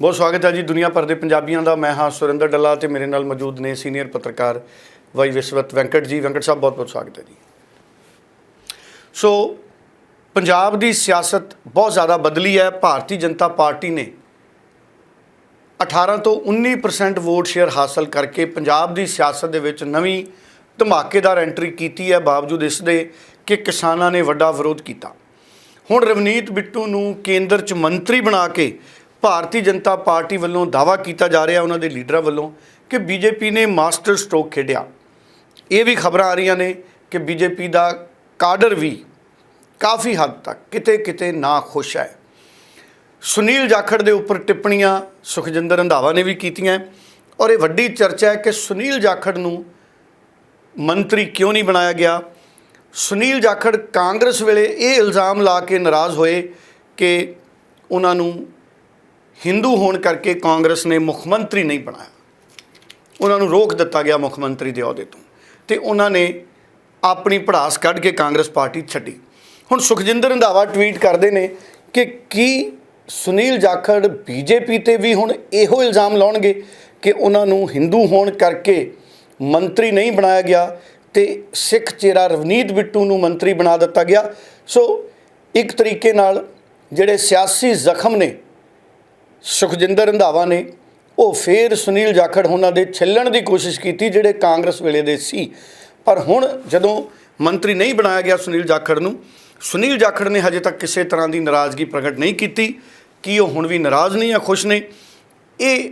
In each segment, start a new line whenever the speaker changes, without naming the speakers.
ਬਹੁਤ ਸਵਾਗਤ ਹੈ ਜੀ ਦੁਨੀਆ ਭਰ ਦੇ ਪੰਜਾਬੀਆਂ ਦਾ। ਮੈਂ ਹਾਂ ਸੁਰਿੰਦਰ ਡੱਲਾ ਤੇ ਮੇਰੇ ਨਾਲ ਮੌਜੂਦ ਨੇ ਸੀਨੀਅਰ ਪੱਤਰਕਾਰ ਵਾਈ ਵਿਸ਼ਵਤ ਵੈਂਕਟ ਜੀ। ਵੈਂਕਟ ਸਾਹਿਬ ਬਹੁਤ ਬਹੁਤ ਸਵਾਗਤ ਹੈ ਜੀ। ਸੋ, ਪੰਜਾਬ ਦੀ ਸਿਆਸਤ ਬਹੁਤ ਜ਼ਿਆਦਾ ਬਦਲੀ ਹੈ। ਭਾਰਤੀ ਜਨਤਾ ਪਾਰਟੀ ਨੇ 18 ਤੋਂ 19% ਵੋਟ ਸ਼ੇਅਰ ਹਾਸਲ ਕਰਕੇ ਪੰਜਾਬ ਦੀ ਸਿਆਸਤ ਦੇ ਵਿੱਚ ਨਵੀਂ ਧਮਾਕੇਦਾਰ ਐਂਟਰੀ ਕੀਤੀ ਹੈ। ਬਾਵਜੂਦ ਇਸ ਦੇ ਕਿ ਕਿਸਾਨਾਂ ਨੇ ਵੱਡਾ ਵਿਰੋਧ ਕੀਤਾ। ਹੁਣ ਰਵਨੀਤ ਬਿੱਟੂ ਨੂੰ ਕੇਂਦਰ 'ਚ ਮੰਤਰੀ ਬਣਾ ਕੇ ਭਾਰਤੀ ਜਨਤਾ ਪਾਰਟੀ ਵੱਲੋਂ ਦਾਵਾ ਕੀਤਾ ਜਾ ਰਿਹਾ ਉਹਨਾਂ ਦੇ ਲੀਡਰਾਂ ਵੱਲੋਂ ਕਿ ਬੀਜੇਪੀ ਨੇ ਮਾਸਟਰ ਸਟ੍ਰੋਕ ਖੇਡਿਆ। ਇਹ ਵੀ ਖਬਰਾਂ ਆ ਰਹੀਆਂ ਨੇ ਕਿ ਬੀਜੇਪੀ ਦਾ ਕਾਡਰ ਵੀ ਕਾਫੀ ਹੱਦ ਤੱਕ ਕਿਤੇ ਕਿਤੇ ਨਾ ਖੁਸ਼ ਹੈ। ਸੁਨੀਲ ਜਾਖੜ ਦੇ ਉੱਪਰ ਟਿੱਪਣੀਆਂ ਸੁਖਜਿੰਦਰ ਰੰਧਾਵਾ ਨੇ ਵੀ ਕੀਤੀਆਂ ਔਰ ਇਹ ਵੱਡੀ ਚਰਚਾ ਹੈ ਕਿ ਸੁਨੀਲ ਜਾਖੜ ਨੂੰ ਮੰਤਰੀ ਕਿਉਂ ਨਹੀਂ ਬਣਾਇਆ ਗਿਆ? ਸੁਨੀਲ ਜਾਖੜ ਕਾਂਗਰਸ ਵੇਲੇ ਇਹ ਇਲਜ਼ਾਮ ਲਾ ਕੇ ਨਾਰਾਜ਼ ਹੋਏ ਕਿ ਉਹਨਾਂ ਨੂੰ ਹਿੰਦੂ ਹੋਣ ਕਰਕੇ ਕਾਂਗਰਸ ਨੇ ਮੁੱਖ ਮੰਤਰੀ ਨਹੀਂ ਬਣਾਇਆ। ਉਹਨਾਂ ਨੂੰ ਰੋਕ ਦਿੱਤਾ ਗਿਆ ਮੁੱਖ ਮੰਤਰੀ ਦੇ ਅਹੁਦੇ ਤੋਂ ਤੇ ਉਹਨਾਂ ਨੇ ਆਪਣੀ ਪੜਾਸ ਕੱਢ ਕੇ ਕਾਂਗਰਸ ਪਾਰਟੀ ਛੱਡੀ। ਹੁਣ ਸੁਖਜਿੰਦਰ ਰੰਧਾਵਾ ਟਵੀਟ ਕਰਦੇ ਨੇ ਕਿ ਕੀ ਸੁਨੀਲ ਜਾਖੜ ਬੀਜੇਪੀ ਤੇ ਵੀ ਹੁਣ ਇਹੋ ਇਲਜ਼ਾਮ ਲਾਉਣਗੇ ਕਿ ਉਹਨਾਂ ਨੂੰ ਹਿੰਦੂ ਹੋਣ ਕਰਕੇ ਮੰਤਰੀ ਨਹੀਂ ਬਣਾਇਆ ਗਿਆ ਤੇ ਸਿੱਖ ਚਿਹਰਾ ਰਵਨੀਤ ਬਿੱਟੂ ਨੂੰ ਮੰਤਰੀ ਬਣਾ ਦਿੱਤਾ ਗਿਆ। ਸੋ ਇੱਕ ਤਰੀਕੇ ਨਾਲ ਜਿਹੜੇ ਸਿਆਸੀ ਜ਼ਖਮ ਨੇ ਸੁਖਜਿੰਦਰ ਰੰਧਾਵਾ ਨੇ ਉਹ ਫੇਰ ਸੁਨੀਲ ਜਾਖੜ ਉਹਨਾਂ ਦੇ ਛਿੱਲਣ ਦੀ ਕੋਸ਼ਿਸ਼ ਕੀਤੀ ਜਿਹੜੇ ਕਾਂਗਰਸ ਵੇਲੇ ਦੇ ਸੀ। ਪਰ ਹੁਣ ਜਦੋਂ ਮੰਤਰੀ ਨਹੀਂ ਬਣਾਇਆ ਗਿਆ ਸੁਨੀਲ ਜਾਖੜ ਨੂੰ, ਸੁਨੀਲ ਜਾਖੜ ਨੇ ਹਜੇ ਤੱਕ ਕਿਸੇ ਤਰ੍ਹਾਂ ਦੀ ਨਾਰਾਜ਼ਗੀ ਪ੍ਰਗਟ ਨਹੀਂ ਕੀਤੀ। ਕਿ ਉਹ ਹੁਣ ਵੀ ਨਾਰਾਜ਼ ਨਹੀਂ ਆ ਖੁਸ਼ ਨੇ? ਇਹ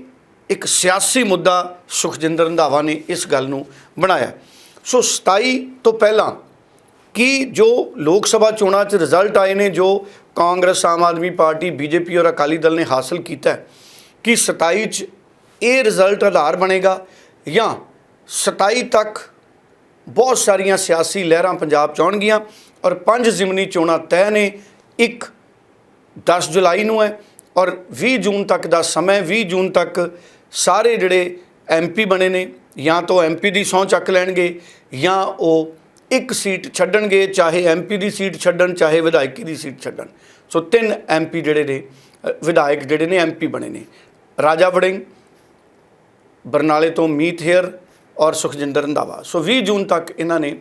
ਇੱਕ ਸਿਆਸੀ ਮੁੱਦਾ ਸੁਖਜਿੰਦਰ ਰੰਧਾਵਾ ਨੇ ਇਸ ਗੱਲ ਨੂੰ ਬਣਾਇਆ। ਸੋ 27 ਤੋਂ ਪਹਿਲਾਂ ਕਿ ਜੋ ਲੋਕ ਸਭਾ ਚੋਣਾਂ 'ਚ ਰਿਜ਼ਲਟ ਆਏ ਨੇ, ਜੋ Congress, Aam Aadmi party, BJP ਔਰ ਅਕਾਲੀ ਦਲ ਨੇ ਹਾਸਲ ਕੀਤਾ ਕਿ 27 'ਚ ਇਹ ਰਿਜ਼ਲਟ ਆਧਾਰ ਬਣੇਗਾ ਜਾਂ 27 ਤੱਕ ਬਹੁਤ ਸਾਰੀਆਂ ਸਿਆਸੀ ਲਹਿਰਾਂ ਪੰਜਾਬ 'ਚ ਆਉਣਗੀਆਂ ਔਰ ਪੰਜ ਜ਼ਿਮਨੀ ਚੋਣਾਂ ਤੈਅ ਨੇ, ਇੱਕ 10 ਜੁਲਾਈ ਨੂੰ ਹੈ ਔਰ 20 ਜੂਨ ਤੱਕ ਦਾ ਸਮਾਂ 20 ਜੂਨ ਤੱਕ ਸਾਰੇ ਜਿਹੜੇ ਐਮਪੀ ਬਣੇ ਨੇ, ਜਾਂ ਤਾਂ ਐਮਪੀ ਦੀ ਸਹੁੰ ਚੱਕ ਲੈਣਗੇ ਜਾਂ ਉਹ ਇੱਕ ਸੀਟ ਛੱਡਣਗੇ, ਚਾਹੇ ਐਮਪੀ ਦੀ ਸੀਟ ਛੱਡਣ, ਚਾਹੇ ਵਿਧਾਇਕੀ ਦੀ ਸੀਟ ਛੱਡਣ। ਸੋ ਤਿੰਨ ਐਮਪੀ ਜਿਹੜੇ ਨੇ ਵਿਧਾਇਕ ਜਿਹੜੇ ਨੇ ਐਮਪੀ ਬਣੇ ਨੇ। ਰਾਜਾ ਵੜਿੰਗ, ਬਰਨਾਲੇ ਤੋਂ ਮੀਤ ਹੇਅਰ ਔਰ ਸੁਖਜਿੰਦਰ ਰੰਧਾਵਾ। ਸੋ 20 ਜੂਨ ਤੱਕ ਇਹਨਾਂ ਨੇ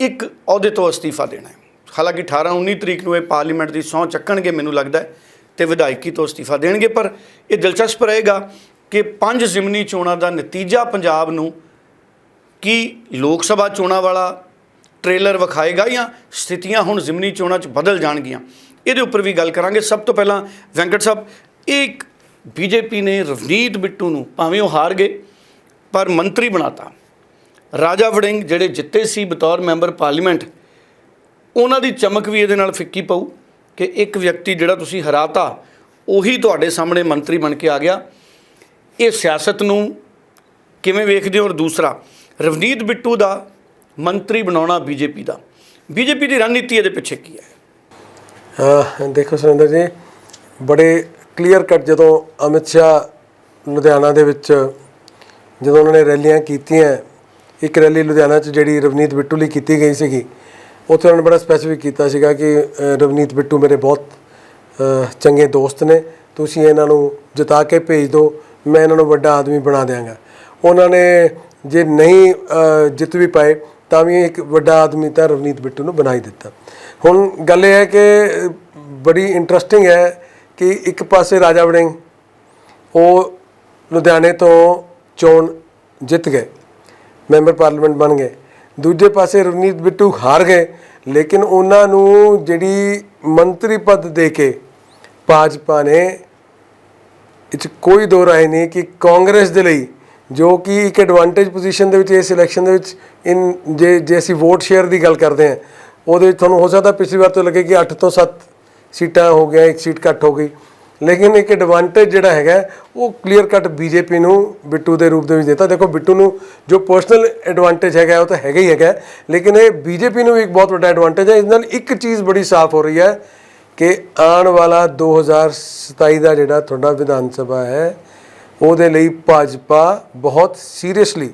ਇੱਕ ਅਹੁਦੇ ਤੋਂ ਅਸਤੀਫਾ ਦੇਣਾ ਹੈ। ਹਾਲਾਂਕਿ 18 19 ਤਰੀਕ ਨੂੰ ਇਹ ਪਾਰਲੀਮੈਂਟ ਦੀ ਸਹੁੰ ਚੱਕਣਗੇ, ਮੈਨੂੰ ਲੱਗਦਾ ਹੈ, ਤੇ ਵਿਧਾਇਕੀ ਤੋਂ ਅਸਤੀਫਾ ਦੇਣਗੇ। ਪਰ ਇਹ ਦਿਲਚਸਪ ਰਹੇਗਾ ਕਿ ਪੰਜ ਜ਼ਿਮਨੀ ਚੋਣਾਂ ਦਾ ਨਤੀਜਾ ਪੰਜਾਬ ਨੂੰ ਕੀ ਲੋਕ ਸਭਾ ਚੋਣਾਂ ਵਾਲਾ ਟ੍ਰੇਲਰ ਵਿਖਾਏਗਾ ਜਾਂ ਸਥਿਤੀਆਂ ਹੁਣ ਜ਼ਿਮਨੀ ਚੋਣਾਂ 'ਚ ਬਦਲ ਜਾਣਗੀਆਂ। ਇਹਦੇ ਉੱਪਰ ਵੀ ਗੱਲ ਕਰਾਂਗੇ। ਸਭ ਤੋਂ ਪਹਿਲਾਂ ਵੈਂਕਟ ਸਾਹਿਬ, ਇਹ ਇੱਕ ਬੀਜੇਪੀ ਨੇ ਰਵਨੀਤ ਬਿੱਟੂ ਨੂੰ ਭਾਵੇਂ ਉਹ ਹਾਰ ਗਏ, ਪਰ ਮੰਤਰੀ ਬਣਾਤਾ। ਰਾਜਾ ਵੜਿੰਗ ਜਿਹੜੇ ਜਿੱਤੇ ਸੀ ਬਤੌਰ ਮੈਂਬਰ ਪਾਰਲੀਮੈਂਟ, ਉਹਨਾਂ ਦੀ ਚਮਕ ਵੀ ਇਹਦੇ ਨਾਲ ਫਿੱਕੀ ਪਊ ਕਿ ਇੱਕ ਵਿਅਕਤੀ ਜਿਹੜਾ ਤੁਸੀਂ ਹਰਾਤਾ, ਉਹੀ ਤੁਹਾਡੇ ਸਾਹਮਣੇ ਮੰਤਰੀ ਬਣ ਕੇ ਆ ਗਿਆ। ਇਹ ਸਿਆਸਤ ਨੂੰ ਕਿਵੇਂ ਵੇਖਦੇ ਹੋ? ਔਰ ਦੂਸਰਾ, ਰਵਨੀਤ ਬਿੱਟੂ ਦਾ ਮੰਤਰੀ ਬਣਾਉਣਾ ਬੀਜੇਪੀ ਦਾ। ਬੀਜੇਪੀ ਦੀ ਰਣਨੀਤੀ ਇਹਦੇ ਪਿੱਛੇ ਕੀ ਹੈ?
ਦੇਖੋ ਸੁਰਿੰਦਰ ਜੀ, ਬੜੇ ਕਲੀਅਰ ਕੱਟ ਜਦੋਂ ਅਮਿਤ ਸ਼ਾਹ ਲੁਧਿਆਣਾ ਦੇ ਵਿੱਚ ਜਦੋਂ ਉਹਨਾਂ ਨੇ ਰੈਲੀਆਂ ਕੀਤੀਆਂ, ਇੱਕ ਰੈਲੀ ਲੁਧਿਆਣਾ 'ਚ ਜਿਹੜੀ ਰਵਨੀਤ ਬਿੱਟੂ ਲਈ ਕੀਤੀ ਗਈ ਸੀਗੀ, ਉੱਥੇ ਉਹਨਾਂ ਨੇ ਬੜਾ ਸਪੈਸੀਫਿਕ ਕੀਤਾ ਸੀਗਾ ਕਿ ਰਵਨੀਤ ਬਿੱਟੂ ਮੇਰੇ ਬਹੁਤ ਚੰਗੇ ਦੋਸਤ ਨੇ, ਤੁਸੀਂ ਇਹਨਾਂ ਨੂੰ ਜਿਤਾ ਕੇ ਭੇਜ ਦਿਓ, ਮੈਂ ਇਹਨਾਂ ਨੂੰ ਵੱਡਾ ਆਦਮੀ ਬਣਾ ਦਿਆਂਗਾ। ਉਹਨਾਂ ਨੇ ਜੇ ਨਹੀਂ ਜਿੱਤ ਵੀ ਪਾਏ ਤਾਂ ਵੀ ਇੱਕ ਵੱਡਾ ਆਦਮੀ ਤਾਂ ਰਵਨੀਤ ਬਿੱਟੂ ਨੂੰ ਬਣਾਈ ਦਿੱਤਾ। ਹੁਣ ਗੱਲ ਇਹ ਹੈ ਕਿ ਬੜੀ ਇੰਟਰਸਟਿੰਗ ਹੈ ਕਿ ਇੱਕ ਪਾਸੇ ਰਾਜਾ ਵੜਿੰਗ, ਉਹ ਲੁਧਿਆਣੇ ਤੋਂ ਚੋਣ ਜਿੱਤ ਗਏ, ਮੈਂਬਰ ਪਾਰਲੀਮੈਂਟ ਬਣ ਗਏ। ਦੂਜੇ ਪਾਸੇ ਰਵਨੀਤ ਬਿੱਟੂ ਹਾਰ ਗਏ, ਲੇਕਿਨ ਉਹਨਾਂ ਨੂੰ ਜਿਹੜੀ ਮੰਤਰੀ ਪਦ ਦੇ ਕੇ ਭਾਜਪਾ ਨੇ, ਇਹ 'ਚ ਕੋਈ ਦੋ ਰਾਏ ਨਹੀਂ ਕਿ ਕਾਂਗਰਸ ਦੇ ਲਈ ਜੋ ਕਿ ਇੱਕ ਐਡਵਾਂਟੇਜ ਪੋਜੀਸ਼ਨ ਦੇ ਵਿੱਚ, ਇਸ ਇਲੈਕਸ਼ਨ ਦੇ ਵਿੱਚ ਇਨ ਜੇ ਜੇ ਅਸੀਂ ਵੋਟ ਸ਼ੇਅਰ ਦੀ ਗੱਲ ਕਰਦੇ ਹਾਂ, ਉਹਦੇ ਵਿੱਚ ਤੁਹਾਨੂੰ ਹੋ ਸਕਦਾ ਪਿਛਲੀ ਵਾਰ ਤੋਂ ਲੱਗੇ ਕਿ 8 ਤੋਂ 7 ਸੀਟਾਂ ਹੋ ਗਿਆ ਇੱਕ ਸੀਟ ਘੱਟ ਹੋ ਗਈ। ਲੇਕਿਨ ਇੱਕ ਐਡਵਾਂਟੇਜ ਜਿਹੜਾ ਹੈਗਾ, ਉਹ ਕਲੀਅਰ ਕੱਟ ਬੀਜੇਪੀ ਨੂੰ ਬਿੱਟੂ ਦੇ ਰੂਪ ਦੇ ਵਿੱਚ ਦਿੱਤਾ। ਦੇਖੋ, ਬਿੱਟੂ ਨੂੰ ਜੋ ਪਰਸਨਲ ਐਡਵਾਂਟੇਜ ਹੈਗਾ, ਉਹ ਤਾਂ ਹੈਗਾ ਹੀ ਹੈਗਾ, ਲੇਕਿਨ ਇਹ ਬੀਜੇਪੀ ਨੂੰ ਵੀ ਇੱਕ ਬਹੁਤ ਵੱਡਾ ਐਡਵਾਂਟੇਜ ਹੈ। ਇਸ ਨਾਲ ਇੱਕ ਚੀਜ਼ ਬੜੀ ਸਾਫ਼ ਹੋ ਰਹੀ ਹੈ ਕਿ ਆਉਣ ਵਾਲਾ 2027 ਦਾ ਜਿਹੜਾ ਤੁਹਾਡਾ ਵਿਧਾਨ ਸਭਾ ਹੈ ਉਹਦੇ ਲਈ ਭਾਜਪਾ ਬਹੁਤ ਸੀਰੀਅਸਲੀ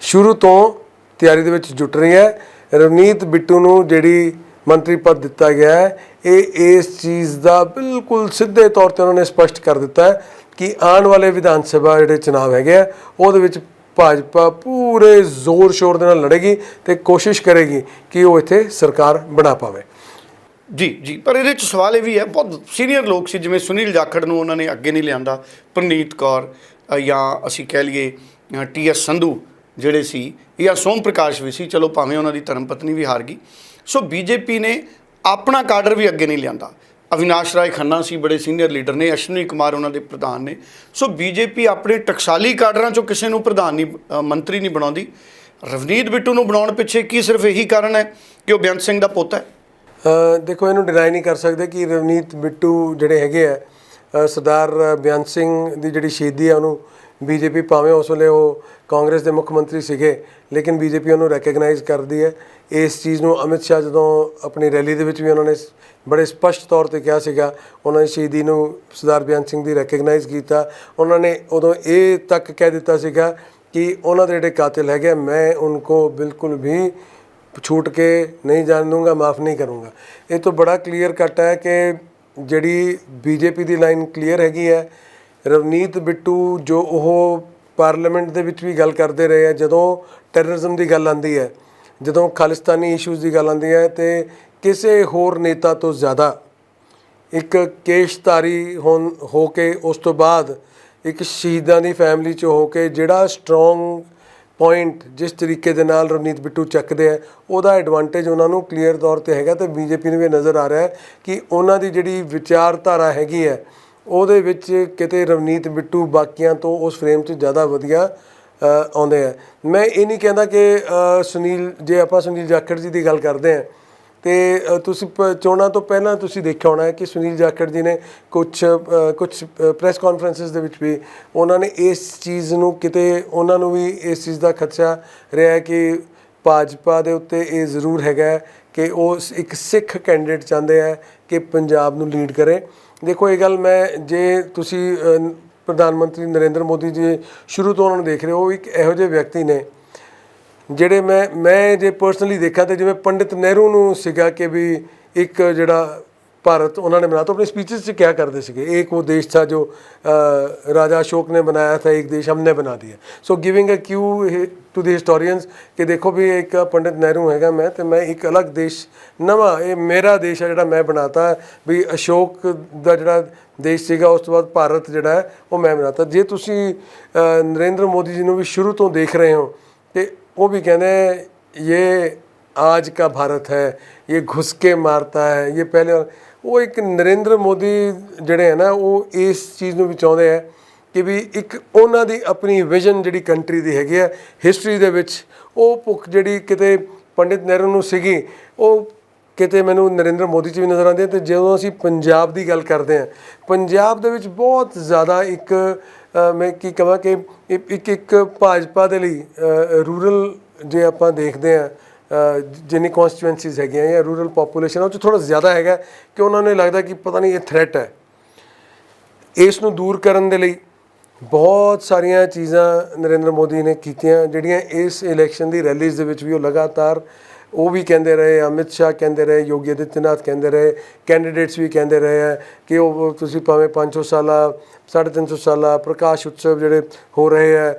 ਸ਼ੁਰੂ ਤੋਂ ਤਿਆਰੀ ਦੇ ਵਿੱਚ ਜੁਟ ਰਹੀ ਹੈ। ਰਵਨੀਤ ਬਿੱਟੂ ਨੂੰ ਜਿਹੜੀ ਮੰਤਰੀ ਪਦ ਦਿੱਤਾ ਗਿਆ ਹੈ, ਇਹ ਇਸ ਚੀਜ਼ ਦਾ ਬਿਲਕੁਲ ਸਿੱਧੇ ਤੌਰ ਤੇ ਉਹਨਾਂ ਨੇ ਸਪਸ਼ਟ ਕਰ ਦਿੱਤਾ ਹੈ ਕਿ ਆਉਣ ਵਾਲੇ ਵਿਧਾਨ ਸਭਾ ਜਿਹੜੇ ਚੁਣਾਵ ਹੈਗੇ ਆ, ਉਹਦੇ ਵਿੱਚ ਭਾਜਪਾ ਪੂਰੇ ਜ਼ੋਰ ਸ਼ੋਰ ਦੇ ਨਾਲ ਲੜੇਗੀ ਤੇ ਕੋਸ਼ਿਸ਼ ਕਰੇਗੀ ਕਿ ਉਹ ਇੱਥੇ ਸਰਕਾਰ ਬਣਾ ਪਾਵੇ।
ਜੀ ਜੀ, ਪਰ ਇਹਦੇ ਚ ਸਵਾਲ ਇਹ ਵੀ ਹੈ, ਬਹੁਤ ਸੀਨੀਅਰ ਲੋਕ ਸੀ, ਜਿਵੇਂ ਸੁਨੀਲ ਜਾਖੜ ਨੂੰ ਉਹਨਾਂ ਨੇ ਅੱਗੇ ਨਹੀਂ ਲਿਆਂਦਾ, ਪ੍ਰਨੀਤ ਕੌਰ ਜਾਂ ਅਸੀਂ ਕਹਿ ਲਈਏ ਟੀ ਐਸ ਸੰਧੂ ਜਿਹੜੇ ਸੀ, ਜਾਂ ਸੋਮ ਪ੍ਰਕਾਸ਼ ਵੀ ਸੀ, ਚਲੋ ਭਾਵੇਂ ਉਹਨਾਂ ਦੀ ਧਰਮ ਪਤਨੀ ਵੀ ਹਾਰ ਗਈ। ਸੋ ਬੀਜੇਪੀ ਨੇ ਆਪਣਾ ਕਾਡਰ ਵੀ ਅੱਗੇ ਨਹੀਂ ਲਿਆਂਦਾ। ਅਵਿਨਾਸ਼ ਰਾਏ ਖੰਨਾ ਸੀ, ਬੜੇ ਸੀਨੀਅਰ ਲੀਡਰ ਨੇ, ਅਸ਼ਵਨੀ ਕੁਮਾਰ ਉਹਨਾਂ ਦੇ ਪ੍ਰਧਾਨ ਨੇ। ਸੋ ਬੀਜੇਪੀ ਆਪਣੇ ਟਕਸਾਲੀ ਕਾਡਰਾਂ ਚੋਂ ਕਿਸੇ ਨੂੰ ਪ੍ਰਧਾਨ ਨਹੀਂ ਮੰਤਰੀ ਨਹੀਂ ਬਣਾਉਂਦੀ। ਰਵਨੀਤ ਬਿੱਟੂ ਨੂੰ ਬਣਾਉਣ ਪਿੱਛੇ ਕੀ ਸਿਰਫ ਇਹੀ ਕਾਰਨ ਹੈ ਕਿ ਉਹ ਬੇਅੰਤ ਸਿੰਘ ਦਾ ਪੁੱਤ ਹੈ?
ਦੇਖੋ ਇਹਨੂੰ ਡਿਨਾਈ ਨਹੀਂ ਕਰ ਸਕਦੇ ਕਿ ਰਵਨੀਤ ਬਿੱਟੂ ਜਿਹੜੇ ਹੈਗੇ ਆ ਸਰਦਾਰ ਬਿਆਨ ਸਿੰਘ ਦੀ ਜਿਹੜੀ ਸ਼ਹੀਦੀ ਹੈ ਉਹਨੂੰ ਬੀਜੇਪੀ ਭਾਵੇਂ ਉਸ ਵੇਲੇ ਉਹ ਕਾਂਗਰਸ ਦੇ ਮੁੱਖ ਮੰਤਰੀ ਸੀਗੇ ਲੇਕਿਨ ਬੀਜੇਪੀ ਉਹਨੂੰ ਰੈਕਗਨਾਈਜ਼ ਕਰਦੀ ਹੈ। ਇਸ ਚੀਜ਼ ਨੂੰ ਅਮਿਤ ਸ਼ਾਹ ਜਦੋਂ ਆਪਣੀ ਰੈਲੀ ਦੇ ਵਿੱਚ ਵੀ ਉਹਨਾਂ ਨੇ ਬੜੇ ਸਪਸ਼ਟ ਤੌਰ ਤੇ ਕਿਹਾ ਸੀਗਾ ਉਹਨਾਂ ਨੇ ਸ਼ਹੀਦੀ ਨੂੰ ਸਰਦਾਰ ਬਿਆਨ ਸਿੰਘ ਦੀ ਰੈਕਗਨਾਈਜ਼ ਕੀਤਾ। ਉਹਨਾਂ ਨੇ ਉਦੋਂ ਇਹ ਤੱਕ ਕਹਿ ਦਿੱਤਾ ਸੀਗਾ ਕਿ ਉਹਨਾਂ ਦੇ ਜਿਹੜੇ ਕਾਤਿਲ ਹੈਗੇ ਆ, ਮੈਂ ਉनको ਬਿਲਕੁਲ ਵੀ ਛੂਟ ਕੇ ਨਹੀਂ ਜਾਣ ਦੂੰਗਾ, ਮਾਫ ਨਹੀਂ ਕਰੂੰਗਾ। ਇਹ ਤੋਂ ਬੜਾ ਕਲੀਅਰ ਕੱਟ ਹੈ ਕਿ ਜਿਹੜੀ ਬੀਜੇਪੀ ਦੀ ਲਾਈਨ ਕਲੀਅਰ ਹੈਗੀ ਹੈ, ਰਵਨੀਤ ਬਿੱਟੂ ਜੋ ਉਹ ਪਾਰਲੀਮੈਂਟ ਦੇ ਵਿੱਚ ਵੀ ਗੱਲ ਕਰਦੇ ਰਹੇ ਆ ਜਦੋਂ ਟੈਰਰਿਜ਼ਮ ਦੀ ਗੱਲ ਆਂਦੀ ਹੈ, ਜਦੋਂ ਖਾਲਿਸਤਾਨੀ ਇਸ਼ੂਜ਼ ਦੀ ਗੱਲ ਆਂਦੀ ਹੈ, ਤੇ ਕਿਸੇ ਹੋਰ ਨੇਤਾ ਤੋਂ ਜ਼ਿਆਦਾ ਇੱਕ ਕੇਸ਼ਧਾਰੀ ਹੋਣ, ਹੋ ਕੇ ਉਸ ਤੋਂ ਬਾਅਦ ਇੱਕ ਸ਼ਹੀਦਾਂ ਦੀ ਫੈਮਿਲੀ ਚ ਹੋ ਕੇ ਜਿਹੜਾ ਸਟਰੋਂਗ ਪੁਆਇੰਟ ਜਿਸ ਤਰੀਕੇ ਦੇ ਨਾਲ ਰਵਨੀਤ ਬਿੱਟੂ ਚੱਕਦੇ ਆ, ਉਹਦਾ ਐਡਵਾਂਟੇਜ ਉਹਨਾਂ ਨੂੰ ਕਲੀਅਰ ਤੌਰ ਤੇ ਹੈਗਾ ਤੇ ਬੀਜੇਪੀ ਨੂੰ ਵੀ ਨਜ਼ਰ ਆ ਰਿਹਾ ਹੈ ਕਿ ਉਹਨਾਂ ਦੀ ਜਿਹੜੀ ਵਿਚਾਰਧਾਰਾ ਹੈਗੀ ਹੈ, ਉਹਦੇ ਵਿੱਚ ਕਿਤੇ ਰਵਨੀਤ ਬਿੱਟੂ ਬਾਕੀਆਂ ਤੋਂ ਉਸ ਫਰੇਮ 'ਚ ਜ਼ਿਆਦਾ ਵਧੀਆ ਆਉਂਦੇ ਆ। ਮੈਂ ਇਹ ਨਹੀਂ ਕਹਿੰਦਾ ਕਿ ਸੁਨੀਲ, ਜੇ ਆਪਾਂ ਸੁਨੀਲ ਜਾਖੜ ਜੀ ਦੀ ਗੱਲ ਕਰਦੇ ਆ ਤੇ ਤੁਸੀਂ ਪ- ਚੋਣਾਂ ਤੋਂ ਪਹਿਲਾਂ ਤੁਸੀਂ ਦੇਖਿਆ ਹੋਣਾ ਕਿ ਸੁਨੀਲ ਜਾਖੜ ਜੀ ਨੇ ਕੁਝ ਕੁਝ ਪ੍ਰੈਸ ਕਾਨਫਰੰਸਸ ਦੇ ਵਿੱਚ ਵੀ ਉਹਨਾਂ ਨੇ ਇਸ ਚੀਜ਼ ਨੂੰ ਕਿਤੇ, ਉਹਨਾਂ ਨੂੰ ਵੀ ਇਸ ਚੀਜ਼ ਦਾ ਖਦਸ਼ਾ ਰਿਹਾ ਕਿ ਭਾਜਪਾ ਦੇ ਉੱਤੇ ਇਹ ਜ਼ਰੂਰ ਹੈਗਾ ਕਿ ਉਹ ਇੱਕ ਸਿੱਖ ਕੈਂਡੀਡੇਟ ਚਾਹੁੰਦੇ ਆ ਕਿ ਪੰਜਾਬ ਨੂੰ ਲੀਡ ਕਰੇ। ਦੇਖੋ, ਇਹ ਗੱਲ ਮੈਂ, ਜੇ ਤੁਸੀਂ ਪ੍ਰਧਾਨ ਮੰਤਰੀ ਨਰਿੰਦਰ ਮੋਦੀ ਜੀ ਸ਼ੁਰੂ ਤੋਂ ਉਹਨਾਂ ਨੂੰ ਦੇਖ ਰਹੇ ਹੋ, ਉਹ ਇੱਕ ਇਹੋ ਜਿਹੇ ਵਿਅਕਤੀ ਨੇ ਜਿਹੜੇ ਮੈਂ ਮੈਂ ਜੇ ਪਰਸਨਲੀ ਦੇਖਾਂ ਤੇ ਜਿਵੇਂ ਪੰਡਿਤ ਨਹਿਰੂ ਨੂੰ ਸੀਗਾ ਕਿ ਵੀ ਇੱਕ ਜਿਹੜਾ ਭਾਰਤ ਉਹਨਾਂ ਨੇ ਬਣਾ ਤਾਂ ਆਪਣੇ ਸਪੀਚਸ 'ਚ ਕਿਹਾ ਕਰਦੇ ਸੀਗੇ ਇੱਕ ਉਹ ਦੇਸ਼ ਥਾ ਜੋ ਰਾਜਾ ਅਸ਼ੋਕ ਨੇ ਬਣਾਇਆ ਥਾ ਇੱਕ ਦੇਸ਼ ਹਮਨੇ ਬਣਾ ਦਿਆ। So giving a cue to the historians ਕਿ ਦੇਖੋ ਵੀ ਇੱਕ ਪੰਡਿਤ ਨਹਿਰੂ ਹੈਗਾ ਮੈਂ ਤੇ ਮੈਂ ਇੱਕ ਅਲੱਗ ਦੇਸ਼ ਨਵਾਂ ਇਹ ਮੇਰਾ ਦੇਸ਼ ਹੈ ਜਿਹੜਾ ਮੈਂ ਬਣਾਤਾ ਹੈ, ਵੀ ਅਸ਼ੋਕ ਦਾ ਜਿਹੜਾ ਦੇਸ਼ ਸੀਗਾ ਉਸ ਤੋਂ ਬਾਅਦ ਭਾਰਤ ਜਿਹੜਾ ਉਹ ਮੈਂ ਬਣਾਤਾ। ਜੇ ਤੁਸੀਂ ਨਰਿੰਦਰ ਮੋਦੀ ਜੀ ਨੂੰ ਵੀ ਸ਼ੁਰੂ ਤੋਂ ਦੇਖ ਰਹੇ ਹੋ ਤੇ वो भी कहते हैं ये आज का भारत है ये घुस के मारता है ये पहले ਉਹ ਇੱਕ ਨਰਿੰਦਰ ਮੋਦੀ ਜਿਹੜੇ ਹੈ ਨਾ ਉਹ ਇਸ ਚੀਜ਼ ਨੂੰ ਵੀ ਚਾਹੁੰਦੇ ਆ ਕਿ ਵੀ ਇੱਕ ਉਹਨਾਂ ਦੀ ਆਪਣੀ ਵਿਜ਼ਨ ਜਿਹੜੀ ਕੰਟਰੀ ਦੀ ਹੈਗੀ ਹੈ ਹਿਸਟਰੀ ਦੇ ਵਿੱਚ ਉਹ ਭੁੱਖ ਜਿਹੜੀ ਕਿਤੇ ਪੰਡਿਤ ਨਹਿਰੂ ਨੂੰ ਸੀਗੀ ਉਹ ਕਿਤੇ ਮੈਨੂੰ ਨਰਿੰਦਰ ਮੋਦੀ 'ਚ ਵੀ ਨਜ਼ਰ ਆਉਂਦੇ ਆ ਤੇ ਜਦੋਂ ਅਸੀਂ ਪੰਜਾਬ ਦੀ ਗੱਲ ਕਰਦੇ ਹਾਂ ਪੰਜਾਬ ਦੇ ਵਿੱਚ ਬਹੁਤ ਜ਼ਿਆਦਾ ਇੱਕ ਅ, ਮੈਂ ਕੀ ਕਹਾਂ ਕਿ ਇੱਕ, ਇੱਕ- ਭਾਜਪਾ ਦੇ ਲਈ ਰੂਰਲ ਜੇ ਆਪਾਂ ਦੇਖਦੇ ਹਾਂ ਜਿੰਨੀ ਕਨਸਟੀਟੂਐਂਸੀਜ਼ ਹੈਗੀਆਂ ਜਾਂ ਰੂਰਲ ਪੋਪੂਲੇਸ਼ਨ ਉਹ 'ਚ ਥੋੜਾ ਜ਼ਿਆਦਾ ਹੈਗਾ ਕਿ ਉਹਨਾਂ ਨੂੰ ਲੱਗਦਾ ਕਿ ਪਤਾ ਨਹੀਂ ਇਹ ਥ੍ਰੈਟ ਹੈ। ਇਸ ਨੂੰ ਦੂਰ ਕਰਨ ਦੇ ਲਈ ਬਹੁਤ ਸਾਰੀਆਂ ਚੀਜ਼ਾਂ ਨਰਿੰਦਰ ਮੋਦੀ ਨੇ ਕੀਤੀਆਂ, ਜਿਹੜੀਆਂ ਇਸ ਇਲੈਕਸ਼ਨ ਦੀ ਰੈਲੀਜ਼ ਦੇ ਵਿੱਚ ਵੀ ਉਹ ਲਗਾਤਾਰ ਉਹ ਵੀ ਕਹਿੰਦੇ ਰਹੇ, ਅਮਿਤ ਸ਼ਾਹ ਕਹਿੰਦੇ ਰਹੇ, ਯੋਗੀ ਆਦਿੱਤਿਆਨਾਥ ਕਹਿੰਦੇ ਰਹੇ ਕੈਂਡੀਡੇਟਸ ਵੀ ਕਹਿੰਦੇ ਰਹੇ ਹੈ ਕਿ ਉਹ ਤੁਸੀਂ ਭਾਵੇਂ 500 ਸਾਲਾ 350 ਸਾਲਾ ਪ੍ਰਕਾਸ਼ ਉਤਸਵ ਜਿਹੜੇ ਹੋ ਰਹੇ ਹੈ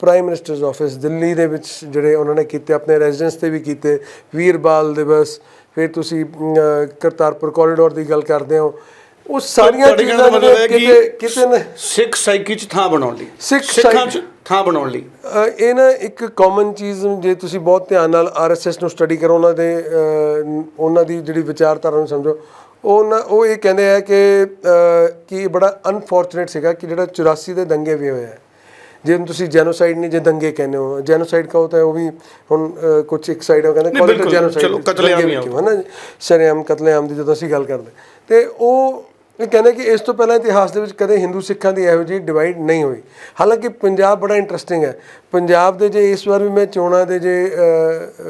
ਪ੍ਰਾਈਮ ਮਿਨਿਸਟਰਸ ਆਫਿਸ ਦਿੱਲੀ ਦੇ ਵਿੱਚ ਜਿਹੜੇ ਉਹਨਾਂ ਨੇ ਕੀਤੇ, ਆਪਣੇ ਰੈਜ਼ੀਡੈਂਸ ਤੇ ਵੀ ਕੀਤੇ ਵੀਰ ਬਾਲ ਦਿਵਸ, ਫਿਰ ਤੁਸੀਂ ਕਰਤਾਰਪੁਰ ਕੋਰੀਡੋਰ ਦੀ ਗੱਲ ਕਰਦੇ ਹੋ ਉਹ ਸਾਰੀਆਂ
ਤੁਹਾਡੇ ਕਹਿਣ
ਚੀਜ਼ਾਂ
ਦਾ ਮਤਲਬ ਹੈ ਕਿ
ਕਿਤੇ ਨਾ
ਸਿੱਖ ਸਾਈਕੀ 'ਚ ਥਾਂ ਬਣਾਉਣ ਲਈ।
ਸਿੱਖ
ਸਿੱਖਾਂ 'ਚ ਥਾਂ ਬਣਾਉਣ ਲਈ।
ਅ, ਇਹ ਨਾ ਇੱਕ ਕਾਮਨ ਚੀਜ਼ ਜੇ ਤੁਸੀਂ ਬਹੁਤ ਧਿਆਨ ਨਾਲ ਆਰਐਸਐਸ ਨੂੰ ਸਟੱਡੀ ਕਰੋ ਉਹਨਾਂ ਦੇ ਅ, ਉਹਨਾਂ ਦੀ ਜਿਹੜੀ ਵਿਚਾਰਧਾਰਾ ਨੂੰ ਸਮਝੋ ਉਹ ਨਾ ਉਹ ਇਹ ਕਹਿੰਦੇ ਆ ਕਿ ਅ, ਕਿ ਇਹ ਬੜਾ ਅਨਫੋਰਚੂਨੇਟ ਸੀਗਾ ਕਿ ਜਿਹੜਾ 84 ਦੇ ਦੰਗੇ ਵੀ ਹੋਏ ਆ। ਜੇ ਹੁਣ ਤੁਸੀਂ ਜੈਨੋਸਾਈਡ ਨਹੀਂ ਜੇ ਦੰਗੇ ਕਹਿੰਦੇ ਹੋ ਜੈਨੋਸਾਈਡ ਕਹੋ ਤਾਂ ਉਹ ਵੀ ਹੁਣ ਅ, ਕੁਝ ਇੱਕ ਸਾਈਡ ਉਹ ਕਹਿੰਦੇ
ਨਹੀਂ, ਬਿਲਕੁਲ, ਚਲੋ, ਕਤਲੇਆਮ ਹੀ ਆ
ਕਿਉਂ, ਹੈ ਨਾ ਸ਼ਰੇਆਮ ਕਤਲੇਆਮ ਦੀ ਜਦੋਂ ਅਸੀਂ ਗੱਲ ਕਰਦੇ। ਤੇ ਉਹ ਇਹ ਕਹਿੰਦੇ ਕਿ ਇਸ ਤੋਂ ਪਹਿਲਾਂ ਇਤਿਹਾਸ ਦੇ ਵਿੱਚ ਕਦੇ ਹਿੰਦੂ ਸਿੱਖਾਂ ਦੀ ਇਹੋ ਜਿਹੀ ਡਿਵਾਈਡ ਨਹੀਂ ਹੋਈ। ਹਾਲਾਂਕਿ ਪੰਜਾਬ ਬੜਾ ਇੰਟਰਸਟਿੰਗ ਹੈ। ਪੰਜਾਬ ਦੇ ਜੇ ਇਸ ਵਾਰ ਵੀ ਮੈਂ ਚੋਣਾਂ ਦੇ ਜੇ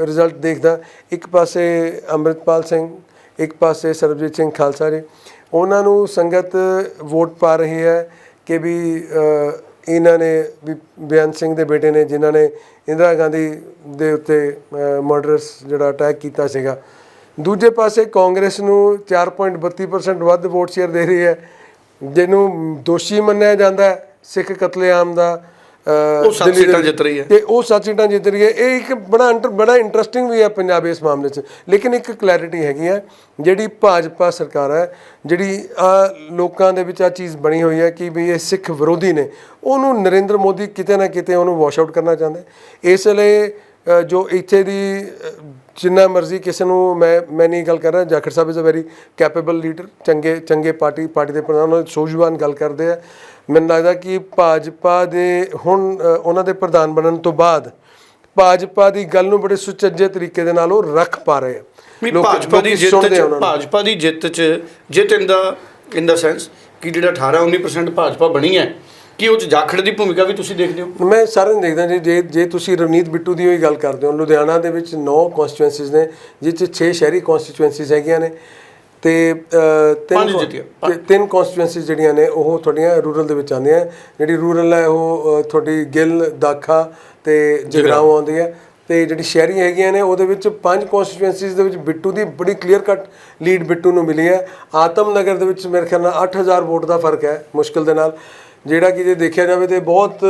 ਰਿਜ਼ਲਟ ਦੇਖਦਾ, ਇੱਕ ਪਾਸੇ ਅੰਮ੍ਰਿਤਪਾਲ ਸਿੰਘ, ਇੱਕ ਪਾਸੇ ਸਰਬਜੀਤ ਸਿੰਘ ਖਾਲਸਾ ਜੀ, ਉਹਨਾਂ ਨੂੰ ਸੰਗਤ ਵੋਟ ਪਾ ਰਹੀ ਹੈ ਕਿ ਵੀ ਇਹਨਾਂ ਨੇ ਵੀ ਬਿਆਨ ਸਿੰਘ ਦੇ ਬੇਟੇ ਨੇ, ਜਿਨ੍ਹਾਂ ਨੇ ਇੰਦਰਾ ਗਾਂਧੀ ਦੇ ਉੱਤੇ ਮਰਡਰਸ ਜਿਹੜਾ ਅਟੈਕ ਕੀਤਾ ਸੀਗਾ। ਦੂਜੇ ਪਾਸੇ ਕਾਂਗਰਸ ਨੂੰ 4.32% ਵੱਧ ਵੋਟ ਸ਼ੇਅਰ ਦੇ ਰਹੀ ਹੈ ਜਿਹਨੂੰ ਦੋਸ਼ੀ ਮੰਨਿਆ ਜਾਂਦਾ ਹੈ ਸਿੱਖ ਕਤਲੇਆਮ ਦਾ
ਉਹ ਸੱਤ ਸੀਟਾਂ। ਜਿੱਤ ਰਹੀ ਹੈ।
ਤੇ ਉਹ ਸੱਤ ਸੀਟਾਂ ਜਿੱਤ ਰਹੀ ਹੈ ਇਹ ਇੱਕ ਬੜਾ ਬੜਾ ਇੰਟਰਸਟਿੰਗ ਵੀ ਹੈ ਪੰਜਾਬ ਇਸ ਮਾਮਲੇ 'ਚ ਲੇਕਿਨ ਇੱਕ ਕਲੈਰਿਟੀ ਹੈਗੀ ਹੈ ਜਿਹੜੀ ਭਾਜਪਾ ਸਰਕਾਰ ਹੈ ਜਿਹੜੀ ਆ ਲੋਕਾਂ ਦੇ ਵਿੱਚ ਆ ਚੀਜ਼ ਬਣੀ ਹੋਈ ਹੈ ਕਿ ਵੀ ਇਹ ਸਿੱਖ ਵਿਰੋਧੀ ਨੇ ਉਹਨੂੰ ਨਰਿੰਦਰ ਮੋਦੀ ਕਿਤੇ ਨਾ ਕਿਤੇ ਉਹਨੂੰ ਵਾਸ਼ ਆਊਟ ਕਰਨਾ ਚਾਹੁੰਦੇ ਇਸ ਲਈ ਜੋ ਇੱਥੇ ਦੀ ਜਿੰਨਾ ਮਰਜ਼ੀ ਕਿਸੇ ਨੂੰ ਮੈਂ ਮੈਂ ਨਹੀਂ ਗੱਲ ਕਰ ਰਿਹਾ Jakhar Sahib is a very capable leader ਚੰਗੇ ਚੰਗੇ ਪਾਰਟੀ ਪਾਰਟੀ ਦੇ ਪ੍ਰਧਾਨ ਉਹਨਾਂ ਸੂਝਵਾਨ ਗੱਲ ਕਰਦੇ ਆ ਮੈਨੂੰ ਲੱਗਦਾ ਕਿ ਭਾਜਪਾ ਦੇ ਹੁਣ ਉਹਨਾਂ ਦੇ ਪ੍ਰਧਾਨ ਬਣਨ ਤੋਂ ਬਾਅਦ ਭਾਜਪਾ ਦੀ ਗੱਲ ਨੂੰ ਬੜੇ ਸੁਚੱਜੇ ਤਰੀਕੇ ਦੇ ਨਾਲ ਉਹ ਰੱਖ ਪਾ ਰਹੇ ਆ
ਭਾਜਪਾ ਦੀ ਜਿੱਤ ਚ। ਭਾਜਪਾ ਦੀ ਜਿੱਤ ਚ ਜਿੱਤ ਇਨ ਦਾ ਇਨ ਦਾ ਸੈਂਸ ਕਿ ਜਿਹੜਾ 18 19% ਭਾਜਪਾ ਬਣੀ ਹੈ ਕਿ ਉਹ ਚ ਜਾਖੜ ਦੀ ਭੂਮਿਕਾ ਵੀ ਤੁਸੀਂ ਦੇਖਦੇ ਹੋ?
ਮੈਂ ਸਾਰਿਆਂ ਨੂੰ ਦੇਖਦਾ ਜੀ ਜੇ ਜੇ ਤੁਸੀਂ ਰਵਨੀਤ ਬਿੱਟੂ ਦੀ ਹੋਈ ਗੱਲ ਕਰਦੇ ਹੋ ਲੁਧਿਆਣਾ ਦੇ ਵਿੱਚ 9 ਕਨਸਟੀਟੂਐਂਸੀਜ਼ ਨੇ ਜਿਸ 'ਚ 6 ਸ਼ਹਿਰੀ ਕਨਸਟੀਟੂਐਂਸੀਜ਼ ਹੈਗੀਆਂ ਨੇ ਤੇ ਤਿੰਨ ਤਿੰਨ ਕਨਸਟੀਟੂਐਂਸੀਜ਼ ਜਿਹੜੀਆਂ ਨੇ ਉਹ ਤੁਹਾਡੀਆਂ ਰੂਰਲ ਦੇ ਵਿੱਚ ਆਉਂਦੀਆਂ। ਜਿਹੜੀ ਰੂਰਲ ਹੈ ਉਹ ਤੁਹਾਡੀ ਗਿੱਲ ਦਾਖਾ ਤੇ ਜਗਰਾਉਂ ਆਉਂਦੀ ਹੈ। ਤੇ ਜਿਹੜੀ ਸ਼ਹਿਰੀ ਹੈਗੀਆਂ ਨੇ ਉਹਦੇ ਵਿੱਚ ਪੰਜ ਕਨਸਟੀਟੂਐਂਸੀਜ਼ ਦੇ ਵਿੱਚ ਬਿੱਟੂ ਦੀ ਬੜੀ ਕਲੀਅਰ ਕੱਟ ਲੀਡ ਬਿੱਟੂ ਨੂੰ ਮਿਲੀ ਹੈ। ਆਤਮ ਨਗਰ ਦੇ ਵਿੱਚ ਮੇਰੇ ਖਿਆਲ ਨਾਲ 8000 ਵੋਟ ਦਾ ਫ਼ਰਕ ਹੈ ਮੁਸ਼ਕਿਲ ਦੇ ਨਾਲ। ਜਿਹੜਾ ਕਿ ਜੇ ਦੇਖਿਆ ਜਾਵੇ ਤੇ ਬਹੁਤ,